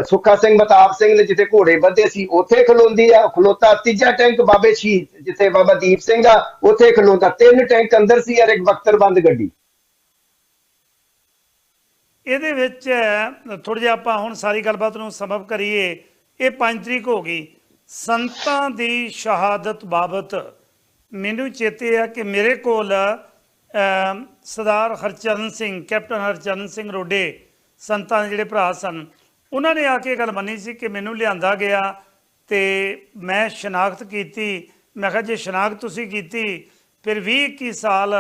ਸੁੱਖਾ ਸਿੰਘ ਮਤਾਬ ਸਿੰਘ ਨੇ ਜਿੱਥੇ ਘੋੜੇ ਬੱਧੇ ਸੀ ਉੱਥੇ ਖਲੋਂਦੀ ਆ ਖਲੋਤਾ ਤੀਜਾ ਟੈਂਕ ਬਾਬੇ ਸ਼ਹੀਦ ਜਿੱਥੇ ਬਾਬਾ ਦੀਪ ਸਿੰਘ ਆ ਉੱਥੇ ਖਲੋਤਾ ਤਿੰਨ ਟੈਂਕ ਅੰਦਰ ਸੀ ਔਰ ਇੱਕ ਬਖਤਰਬੰਦ ਗੱਡੀ। ਇਹਦੇ ਵਿੱਚ ਥੋੜਾ ਜਿਹਾ ਆਪਾਂ ਹੁਣ ਸਾਰੀ ਗੱਲਬਾਤ ਨੂੰ ਸੰਭਵ ਕਰੀਏ। ਇਹ 5 ਤਰੀਕ ਹੋ ਗਈ। ਸੰਤਾਂ ਦੀ ਸ਼ਹਾਦਤ ਬਾਬਤ ਮੈਨੂੰ ਚੇਤੇ ਆ ਕਿ ਮੇਰੇ ਕੋਲ ਅਮ, ਸਰਦਾਰ ਹਰਚਰਨ ਸਿੰਘ ਕੈਪਟਨ ਹਰਚਰਨ ਸਿੰਘ ਰੋਡੇ ਸੰਤਾਂ ਦੇ ਜਿਹੜੇ ਭਰਾ ਸਨ, ਉਹਨਾਂ ਨੇ ਆ ਕੇ ਇਹ ਗੱਲ ਮੰਨੀ ਸੀ ਕਿ ਮੈਨੂੰ ਲਿਆਂਦਾ ਗਿਆ ਤੇ ਮੈਂ ਸ਼ਨਾਖਤ ਕੀਤੀ। ਮੈਂ ਕਿਹਾ, ਜੇ ਸ਼ਨਾਖਤ ਤੁਸੀਂ ਕੀਤੀ, ਫਿਰ 20 21 ਸਾਲ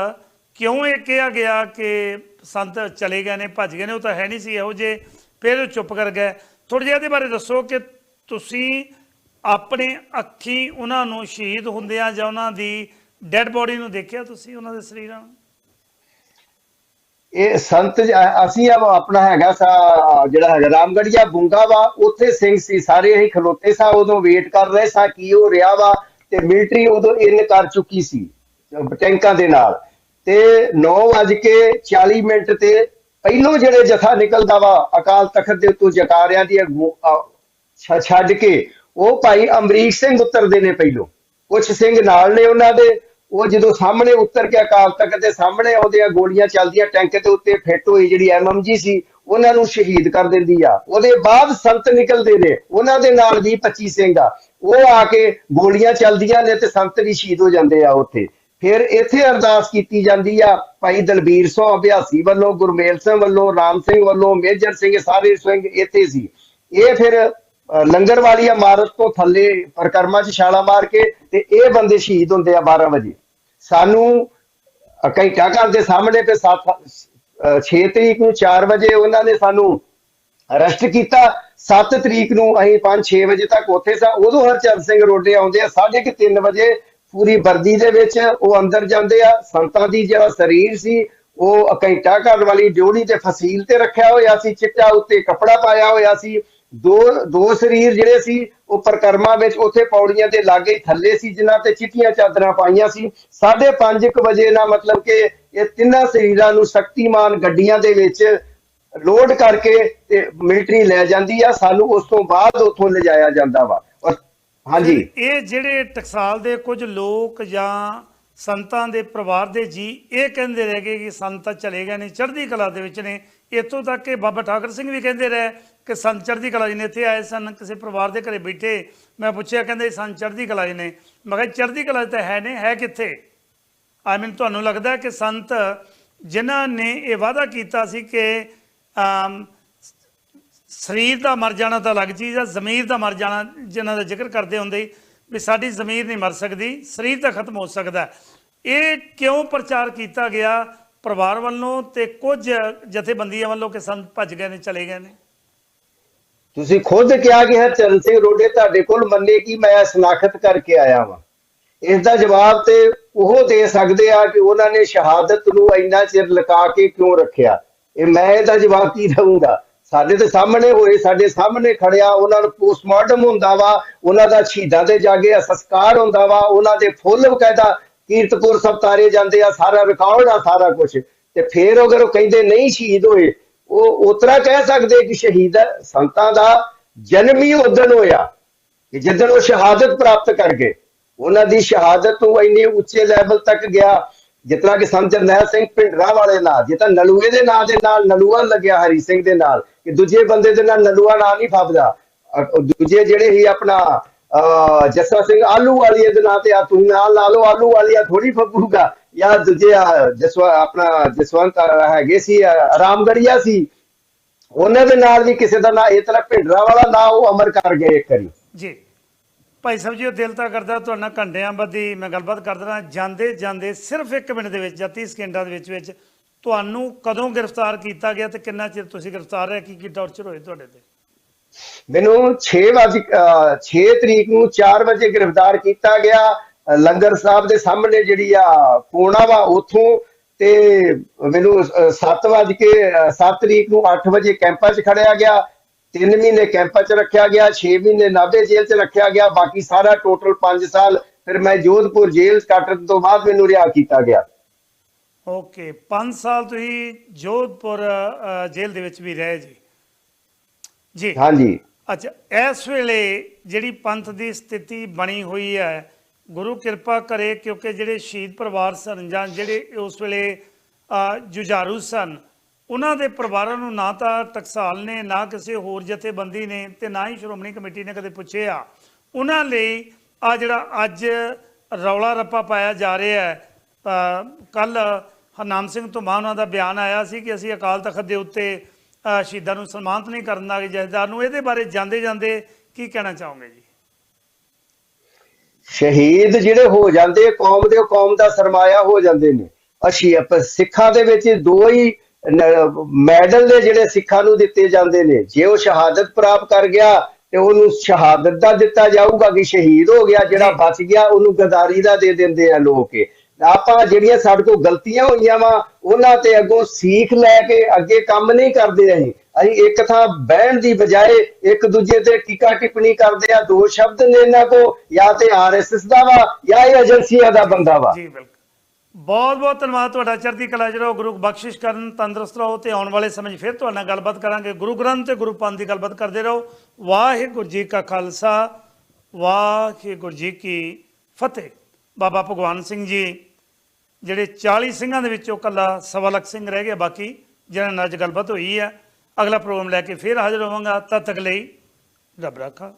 ਕਿਉਂ ਇਹ ਕਿਹਾ ਗਿਆ ਕਿ ਸੰਤ ਚਲੇ ਗਏ ਨੇ, ਭੱਜ ਗਏ ਨੇ? ਉਹ ਤਾਂ ਹੈ ਨਹੀਂ ਸੀ ਇਹੋ ਜੇ ਫਿਰ ਉਹ ਚੁੱਪ ਕਰ ਗਏ। ਥੋੜਾ ਜਿਹਾ ਇਹਦੇ ਬਾਰੇ ਦੱਸੋ ਕਿ ਤੁਸੀਂ ਆਪਣੇ ਅੱਖੀ ਉਹਨਾਂ ਨੂੰ ਸ਼ਹੀਦ ਹੁੰਦਿਆਂ ਜਾਂ ਉਹਨਾਂ ਦੀ ਡੈੱਡ ਬੋਡੀ ਨੂੰ ਦੇਖਿਆ ਤੁਸੀਂ, ਉਹਨਾਂ ਦੇ ਸਰੀਰਾਂ ਨੂੰ? ਇਹ ਸੰਤ ਅਸੀਂ ਆਪਣਾ ਹੈਗਾ ਸਾ, ਜਿਹੜਾ ਹੈਗਾ ਰਾਮਗੜੀਆ ਬੁੰਗਾ ਵਾ, ਉੱਥੇ ਸਿੰਘ ਸੀ, ਸਾਰੇ ਅਸੀਂ ਖਲੋਤੇ ਸਾ, ਉਦੋਂ ਵੇਟ ਕਰ ਰਹੇ ਸਾ ਕੀ ਹੋ ਰਿਹਾ ਵਾ, ਤੇ ਮਿਲਟਰੀ ਉਦੋਂ ਇਨ ਕਰ ਚੁੱਕੀ ਸੀ, ਟੈਂਕਾਂ ਦੇ ਨਾਲ। ਤੇ 9:40 ਮਿੰਟ ਤੇ ਪਹਿਲੋਂ ਜਿਹੜੇ ਜਥਾ ਨਿਕਲਦਾ ਵਾ, ਅਕਾਲ ਤਖਤ ਦੇ ਉੱਤੋਂ ਜਕਾਰਿਆਂ ਦੀ ਛੱਡ ਕੇ, ਉਹ ਭਾਈ ਅਮਰੀਕ ਸਿੰਘ ਉਤਰਦੇ ਨੇ ਪਹਿਲੋਂ। ਕੁਝ ਸਿੰਘ ਨਾਲ ਨੇ ਉਹਨਾਂ ਦੇ ਉਹ ਜਦੋਂ ਸਾਹਮਣੇ ਉਤਰ ਕੇ ਅਕਾਲ ਤਖਤ ਦੇ ਸਾਹਮਣੇ ਆਉਂਦੇ ਗੋਲੀਆਂ ਚੱਲਦੀਆਂ, ਟੈਂਕ ਦੇ ਉੱਤੇ ਫਿੱਟ ਹੋਈ ਜਿਹੜੀ ਐਮਐਮਜੀ ਸੀ, ਉਹਨਾਂ ਨੂੰ ਸ਼ਹੀਦ ਕਰ ਦਿੰਦੀ ਆ। ਉਹਦੇ ਬਾਅਦ ਸੰਤ ਨਿਕਲਦੇ ਨੇ, ਉਹਨਾਂ ਦੇ ਨਾਲ ਵੀ 25 ਸਿੰਘ ਆ। ਉਹ ਆ ਕੇ ਗੋਲੀਆਂ ਚੱਲਦੀਆਂ ਨੇ ਤੇ ਸੰਤ ਵੀ ਸ਼ਹੀਦ ਹੋ ਜਾਂਦੇ ਆ ਉੱਥੇ। ਫਿਰ ਇੱਥੇ ਅਰਦਾਸ ਕੀਤੀ ਜਾਂਦੀ ਆ, ਭਾਈ ਦਲਬੀਰ ਸਿੰਘ ਅਭਿਆਸੀ ਵੱਲੋਂ, ਗੁਰਮੇਲ ਸਿੰਘ ਵੱਲੋਂ, ਰਾਮ ਸਿੰਘ ਵੱਲੋਂ, ਮੇਜਰ ਸਿੰਘ ਸਾਰੇ ਸਿੰਘ ਇੱਥੇ ਸੀ। ਇਹ ਫਿਰ ਲੰਗਰ ਵਾਲੀ ਇਮਾਰਤ ਤੋਂ ਥੱਲੇ ਪ੍ਰਕਰਮਾ ਚ ਛਾਲਾ ਮਾਰ ਕੇ ਤੇ ਇਹ ਬੰਦੇ ਸ਼ਹੀਦ ਹੁੰਦੇ ਆ 12 ਵਜੇ। ਸਾਨੂੰ ਘੰਟਾ ਘਰ ਦੇ ਸਾਹਮਣੇ ਤੇ 6 ਤਰੀਕ ਨੂੰ 4 ਵਜੇ ਉਹਨਾਂ ਨੇ ਸਾਨੂੰ ਅਰੈਸਟ ਕੀਤਾ। 7 ਤਰੀਕ ਨੂੰ ਅਸੀਂ 5-6 ਵਜੇ ਤੱਕ ਉੱਥੇ ਸਾਂ, ਉਦੋਂ ਹਰਚਰਨ ਸਿੰਘ ਰੋਡੇ ਆਉਂਦੇ ਆ 3:30 ਵਜੇ ਪੂਰੀ ਵਰਦੀ ਦੇ ਵਿੱਚ ਉਹ ਅੰਦਰ ਜਾਂਦੇ ਆ। ਸੰਤਾਂ ਦੀ ਜਿਹੜਾ ਸਰੀਰ ਸੀ, ਉਹ ਘੰਟਾ ਘਰ ਵਾਲੀ ਡਿਉੜੀ ਤੇ ਫਸੀਲ ਤੇ ਰੱਖਿਆ ਹੋਇਆ ਸੀ, ਚਿੱਟਾ ਉੱਤੇ ਕੱਪੜਾ ਪਾਇਆ ਹੋਇਆ ਸੀ। ਦੋ ਦੋ ਸਰੀਰ ਜਿਹੜੇ ਸੀ, ਉਹ ਪ੍ਰਕਰਮਾ ਵਿੱਚ ਉੱਥੇ ਪੌੜੀਆਂ ਦੇ ਲਾਗੇ ਥੱਲੇ ਸੀ, ਜਿਨ੍ਹਾਂ ਤੇ ਚਿੱਟੀਆਂ ਚਾਦਰਾਂ ਪਾਈਆਂ ਸੀ। 5:30 ਵਜੇ ਨਾ ਮਤਲਬ ਕਿ ਇਹ ਤਿੰਨਾਂ ਸਰੀਰਾਂ ਨੂੰ ਸ਼ਕਤੀਮਾਨ ਗੱਡੀਆਂ ਦੇ ਵਿੱਚ ਲੋਡ ਕਰਕੇ ਤੇ ਮਿਲਟਰੀ ਲੈ ਜਾਂਦੀ ਆ। ਸਾਨੂੰ ਉਸ ਤੋਂ ਬਾਅਦ ਉੱਥੋਂ ਲਿਜਾਇਆ ਜਾਂਦਾ ਵਾ। ਔਰ ਹਾਂਜੀ। ਇਹ ਜਿਹੜੇ ਟਕਸਾਲ ਦੇ ਕੁਝ ਲੋਕ ਜਾਂ ਸੰਤਾਂ ਦੇ ਪਰਿਵਾਰ ਦੇ ਜੀ, ਇਹ ਕਹਿੰਦੇ ਰਹਿ ਗਏ ਕਿ ਸੰਤ ਚਲੇ ਗਏ ਨੇ, ਚੜ੍ਹਦੀ ਕਲਾ ਦੇ ਵਿੱਚ ਨੇ। ਇੱਥੋਂ ਤੱਕ ਕਿ ਬਾਬਾ ਠਾਕਰ ਸਿੰਘ ਵੀ ਕਹਿੰਦੇ ਰਹੇ ਕਿ ਸੰਤ ਚੜ੍ਹਦੀ ਕਲਾ ਜੀ ਨੇ ਇੱਥੇ ਆਏ ਸਨ, ਕਿਸੇ ਪਰਿਵਾਰ ਦੇ ਘਰੇ ਬੈਠੇ। ਮੈਂ ਪੁੱਛਿਆ, ਕਹਿੰਦੇ ਸੰਤ ਚੜ੍ਹਦੀ ਕਲਾ ਜੀ ਨੇ। ਮੈਂ ਕਿਹਾ, ਚੜ੍ਹਦੀ ਕਲਾ ਤਾਂ ਹੈ ਨੇ, ਹੈ ਕਿੱਥੇ? ਆਈ ਮੀਨ ਤੁਹਾਨੂੰ ਲੱਗਦਾ ਕਿ ਸੰਤ ਜਿਨ੍ਹਾਂ ਨੇ ਇਹ ਵਾਅਦਾ ਕੀਤਾ ਸੀ ਕਿ ਸਰੀਰ ਦਾ ਮਰ ਜਾਣਾ ਤਾਂ ਅਲੱਗ ਚੀਜ਼ ਆ, ਜ਼ਮੀਰ ਦਾ ਮਰ ਜਾਣਾ, ਜਿਨ੍ਹਾਂ ਦਾ ਜ਼ਿਕਰ ਕਰਦੇ ਹੁੰਦੇ ਵੀ ਸਾਡੀ ਜ਼ਮੀਰ ਨਹੀਂ ਮਰ ਸਕਦੀ, ਸਰੀਰ ਤਾਂ ਖਤਮ ਹੋ ਸਕਦਾ। ਇਹ ਕਿਉਂ ਪ੍ਰਚਾਰ ਕੀਤਾ ਗਿਆ ਪਰਿਵਾਰ ਵੱਲੋਂ ਤੇ ਕੁਝ ਜਥੇਬੰਦੀਆਂ ਵੱਲੋਂ ਕਿ ਸੰਤ ਭੱਜ ਗਏ ਨੇ, ਚਲੇ ਗਏ ਨੇ? ਤੁਸੀਂ ਖੁਦ ਕਿਹਾ ਕਿ ਹਰਚਰਨ ਸਿੰਘ ਰੋਡੇ ਤੁਹਾਡੇ ਕੋਲ ਮੰਨੇ ਕਿ ਮੈਂ ਸ਼ਨਾਖਤ ਕਰਕੇ ਆਇਆ ਵਾਂ। ਇਸ ਦਾ ਜਵਾਬ ਤੇ ਉਹ ਦੇ ਸਕਦੇ ਆ ਕਿ ਉਹਨਾਂ ਨੇ ਸ਼ਹਾਦਤ ਨੂੰ ਇੰਨਾ ਚਿਰ ਲੁਕਾ ਕੇ ਕਿਉਂ ਰੱਖਿਆ? ਇਹ ਮੈਂ ਇਹਦਾ ਜਵਾਬ ਕੀ ਦਊਂਗਾ? ਸਾਡੇ ਤੇ ਸਾਹਮਣੇ ਹੋਏ, ਸਾਡੇ ਸਾਹਮਣੇ ਖੜਿਆ, ਉਹਨਾਂ ਨੂੰ ਪੋਸਟਮਾਰਟਮ ਹੁੰਦਾ ਵਾ, ਉਹਨਾਂ ਦਾ ਸ਼ਹੀਦਾਂ ਦੇ ਜਾਗੇ ਸੰਸਕਾਰ ਹੁੰਦਾ ਵਾ, ਉਹਨਾਂ ਦੇ ਫੁੱਲ ਬਕਾਇਦਾ ਕੀਰਤਪੁਰ ਸਭ ਤਾਰੇ ਜਾਂਦੇ ਆ, ਸਾਰਾ ਰਿਕਾਰਡ ਆ ਸਾਰਾ ਕੁਝ ਤੇ ਫੇਰ ਅਗਰ ਉਹ ਕਹਿੰਦੇ ਨਹੀਂ ਸ਼ਹੀਦ ਹੋਏ ਉਹ ਉਤਰਾ ਕਹਿ ਸਕਦੇ ਕਿ ਸ਼ਹੀਦ ਸੰਤਾਂ ਦਾ ਜਨਮ ਹੀ ਉਦਣ ਹੋਇਆ ਕਿ ਜਦੋਂ ਉਹ ਸ਼ਹਾਦਤ ਪ੍ਰਾਪਤ ਕਰ ਗਏ ਉਹਨਾਂ ਦੀ ਸ਼ਹਾਦਤ ਤੋਂ ਇੰਨੇ ਉੱਚੇ ਲੈਵਲ ਤੱਕ ਗਿਆ ਜਿਤਨਾ ਕਿ ਸੰਤ ਜਰਨੈਲ ਸਿੰਘ ਭਿੰਡਰਾ ਵਾਲੇ ਨਾਲ ਜਿੱਦਾਂ ਨਲੂਏ ਦੇ ਨਾਂ ਦੇ ਨਾਲ ਨਲੂਆ ਲੱਗਿਆ ਹਰੀ ਸਿੰਘ ਦੇ ਨਾਲ ਕਿ ਦੂਜੇ ਬੰਦੇ ਦੇ ਨਾਲ ਨਲੂਆ ਨਾਂ ਨਹੀਂ ਫੱਬਦਾ ਦੂਜੇ ਜਿਹੜੇ ਹੀ ਆਪਣਾ ਅਹ, ਜੱਸਾ ਸਿੰਘ ਆਲੂ ਵਾਲੀਏ ਦੇ ਨਾਂ ਤੇ ਆ ਤੂੰ ਨਾਲ ਲਾ ਲਓ ਆਲੂ ਵਾਲੀਆ ਥੋੜੀ ਫੱਬੂਗਾ ਜਾਂ ਦੂਜੇ ਜਸਵਾ ਆਪਣਾ ਜਸਵੰਤ ਹੈਗੇ ਸੀ ਅ, ਰਾਮਗੜੀਆ ਸੀ। ਉਹਨਾਂ ਦੇ ਨਾਲ ਵੀ ਕਿਸੇ ਦਾ ਨਾਂ ਇਸ ਤਰ੍ਹਾਂ ਭਿੰਡਰਾ ਵਾਲਾ ਨਾਂ ਉਹ ਅਮਰ ਕਰ ਗਏ ਇੱਕ ਵਾਰੀ। ਜੀ। ਭਾਈ ਸਾਹਿਬ ਜੀ ਉਹ ਦਿਲ ਤਾਂ ਕਰਦਾ ਤੁਹਾਡੇ ਘੰਟਿਆਂ ਬੱਧੀ ਮੈਂ ਗੱਲਬਾਤ ਕਰਦਾ ਜਾਂਦੇ ਜਾਂਦੇ ਸਿਰਫ 1 ਮਿੰਟ ਦੇ ਵਿੱਚ ਜਾਂ 30 ਸਕਿੰਟਾਂ ਦੇ ਵਿੱਚ ਵਿੱਚ ਤੁਹਾਨੂੰ ਕਦੋਂ ਗ੍ਰਿਫਤਾਰ ਕੀਤਾ ਗਿਆ ਤੇ ਕਿੰਨਾ ਚਿਰ ਤੁਸੀਂ ਗ੍ਰਿਫਤਾਰ ਰਹੇ? ਕੀ ਕੀ ਟੌਰਚਰ ਹੋਏ ਤੁਹਾਡੇ ਤੇ? ਮੈਨੂੰ 6 ਵਜੇ 6 ਤਰੀਕ ਨੂੰ 4 ਵਜੇ ਗ੍ਰਿਫਤਾਰ ਕੀਤਾ ਗਿਆ। ਲੰਗਰ ਸਾਹਿਬ ਦੇ ਸਾਹਮਣੇ ਜਿਹੜੀ ਆ ਪੂਣਾ ਵਾ ਉਥੋਂ ਤੇ ਮੈਨੂੰ 7 ਵਜੇ ਕੇ 7 ਤਰੀਕ ਨੂੰ 8 ਵਜੇ ਕੈਂਪਾਂ 'ਚ ਖੜਿਆ ਗਿਆ 3 ਮਹੀਨੇ ਕੈਂਪਾਂ 'ਚ ਰੱਖਿਆ ਗਿਆ 6 ਮਹੀਨੇ ਨਾਭੇ ਜੇਲ੍ਹ 'ਚ ਰੱਖਿਆ ਗਿਆ ਬਾਕੀ ਸਾਰਾ ਟੋਟਲ 5 ਸਾਲ ਫਿਰ ਮੈਂ ਜੋਧਪੁਰ ਜੇਲ੍ਹ ਕੱਟਣ ਤੋਂ ਬਾਅਦ ਮੈਨੂੰ ਰਿਹਾ ਕੀਤਾ ਗਿਆ। ਓਕੇ 5 ਸਾਲ ਤੁਸੀਂ ਜੋਧਪੁਰ ਜੇਲ੍ਹ ਦੇ ਵਿੱਚ ਵੀ ਰਹੇ ਜੀ। ਜੀ। ਹਾਂਜੀ। ਅੱਛਾ ਇਸ ਵੇਲੇ ਜਿਹੜੀ ਪੰਥ ਦੀ ਸਥਿਤੀ ਬਣੀ ਹੋਈ ਹੈ ਗੁਰੂ ਕਿਰਪਾ ਕਰੇ ਕਿਉਂਕਿ ਜਿਹੜੇ ਸ਼ਹੀਦ ਪਰਿਵਾਰ ਸਨ ਜਾਂ ਜਿਹੜੇ ਉਸ ਵੇਲੇ ਜੁਝਾਰੂ ਸਨ, ਉਹਨਾਂ ਦੇ ਪਰਿਵਾਰਾਂ ਨੂੰ ਨਾ ਤਾਂ ਟਕਸਾਲ ਨੇ, ਨਾ ਕਿਸੇ ਹੋਰ ਜਥੇਬੰਦੀ ਨੇ ਤੇ ਨਾ ਹੀ ਸ਼੍ਰੋਮਣੀ ਕਮੇਟੀ ਨੇ ਕਦੇ ਪੁੱਛਿਆ। ਉਹਨਾਂ ਲਈ ਆ ਜਿਹੜਾ ਅੱਜ ਰੌਲਾ ਰੱਪਾ ਪਾਇਆ ਜਾ ਰਿਹਾ ਹੈ ਕੱਲ ਹਰਨਾਮ ਸਿੰਘ ਧੁਮਾ ਉਹਨਾਂ ਦਾ ਬਿਆਨ ਆਇਆ ਸੀ ਕਿ ਅਸੀਂ ਅਕਾਲ ਤਖਤ ਦੇ ਉੱਤੇ ਸ਼ਹੀਦਾਂ ਨੂੰ ਸਨਮਾਨਿਤ ਨਹੀਂ ਕਰਨ ਦਾ ਜਥੇਦਾਰ ਨੂੰ। ਇਹਦੇ ਬਾਰੇ ਜਾਂਦੇ ਜਾਂਦੇ ਕੀ ਕਹਿਣਾ ਚਾਹੋਗੇ ਜੀ? ਸ਼ਹੀਦ ਜਿਹੜੇ ਹੋ ਜਾਂਦੇ ਕੌਮ ਦੇ ਕੌਮ ਦਾ ਸਰਮਾਇਆ ਹੋ ਜਾਂਦੇ ਨੇ ਅਸ਼ੀ ਆਪਾਂ ਸਿੱਖਾਂ ਦੇ ਵਿੱਚ ਦੋ ਹੀ ਮੈਡਲ ਨੇ ਜਿਹੜੇ ਸਿੱਖਾਂ ਨੂੰ ਦਿੱਤੇ ਜਾਂਦੇ ਨੇ ਜੇ ਉਹ ਸ਼ਹਾਦਤ ਪ੍ਰਾਪਤ ਕਰ ਗਿਆ ਤੇ ਉਹਨੂੰ ਸ਼ਹਾਦਤ ਦਾ ਦਿੱਤਾ ਜਾਊਗਾ ਕਿ ਸ਼ਹੀਦ ਹੋ ਗਿਆ ਜਿਹੜਾ। ਬਚ ਗਿਆ ਉਹਨੂੰ ਗਦਾਰੀ ਦਾ ਦੇ ਦਿੰਦੇ ਆ ਲੋਕ। ਆਪਾਂ ਜਿਹੜੀਆਂ ਸਾਡੇ ਕੋਲ ਗਲਤੀਆਂ ਹੋਈਆਂ ਵਾ ਉਹਨਾਂ ਤੇ ਅੱਗੋਂ ਸੀਖ ਲੈ ਕੇ ਅੱਗੇ ਕੰਮ ਨਹੀਂ ਕਰਦੇ ਅਸੀਂ ਅਸੀਂ ਇੱਕ ਥਾਂ ਬਹਿਣ ਦੀ ਬਜਾਏ ਇੱਕ ਦੂਜੇ ਤੇ ਟੀਕਾ ਟਿੱਪਣੀ ਕਰਦੇ ਆ, ਦੋ ਸ਼ਬਦ ਨੇ ਇਹਨਾਂ ਕੋ ਜਾਂ ਤੇ ਆਰਐਸਐਸ ਦਾ ਵਾ, ਜਾਂ ਇਹ ਏਜੰਸੀਆਂ ਦਾ ਬੰਦਾ ਵਾ। ਜੀ, ਬਿਲਕੁਲ। ਬਹੁਤ ਬਹੁਤ ਧੰਨਵਾਦ ਤੁਹਾਡਾ ਚੜ੍ਹਦੀ ਕਲਾ ਚ ਗੁਰੂ ਬਖਸ਼ਿਸ਼ ਕਰਨ, ਤੰਦਰੁਸਤ ਰਹੋ ਤੇ ਆਉਣ ਵਾਲੇ ਸਮੇਂ 'ਚ ਫਿਰ ਤੁਹਾਡੇ ਨਾਲ ਗੱਲਬਾਤ ਕਰਾਂਗੇ। ਗੁਰੂ ਗ੍ਰੰਥ ਤੇ ਗੁਰੂ ਪੰਥ ਦੀ ਗੱਲਬਾਤ ਕਰਦੇ ਰਹੋ। ਵਾਹਿਗੁਰੂ ਜੀ ਕਾ ਖਾਲਸਾ, ਵਾਹਿਗੁਰੂ ਜੀ ਕੀ ਫਤਿਹ। ਬਾਬਾ ਭਗਵਾਨ ਸਿੰਘ ਜੀ, ਜਿਹੜੇ 40 ਸਿੰਘਾਂ ਦੇ ਵਿੱਚੋਂ ਕੱਲਾ ਸਵਾ ਲੱਖ ਸਿੰਘ ਰਹਿ ਗਿਆ, ਬਾਕੀ ਜਿਹਨਾਂ ਨਾਲ ਅੱਜ ਗੱਲਬਾਤ ਹੋਈ ਹੈ ਅਗਲਾ ਪ੍ਰੋਗਰਾਮ ਲੈ ਕੇ ਫਿਰ ਹਾਜ਼ਰ ਹੋਵਾਂਗਾ। ਤਦ ਤੱਕ ਲਈ ਰੱਬ ਰਾਖਾ।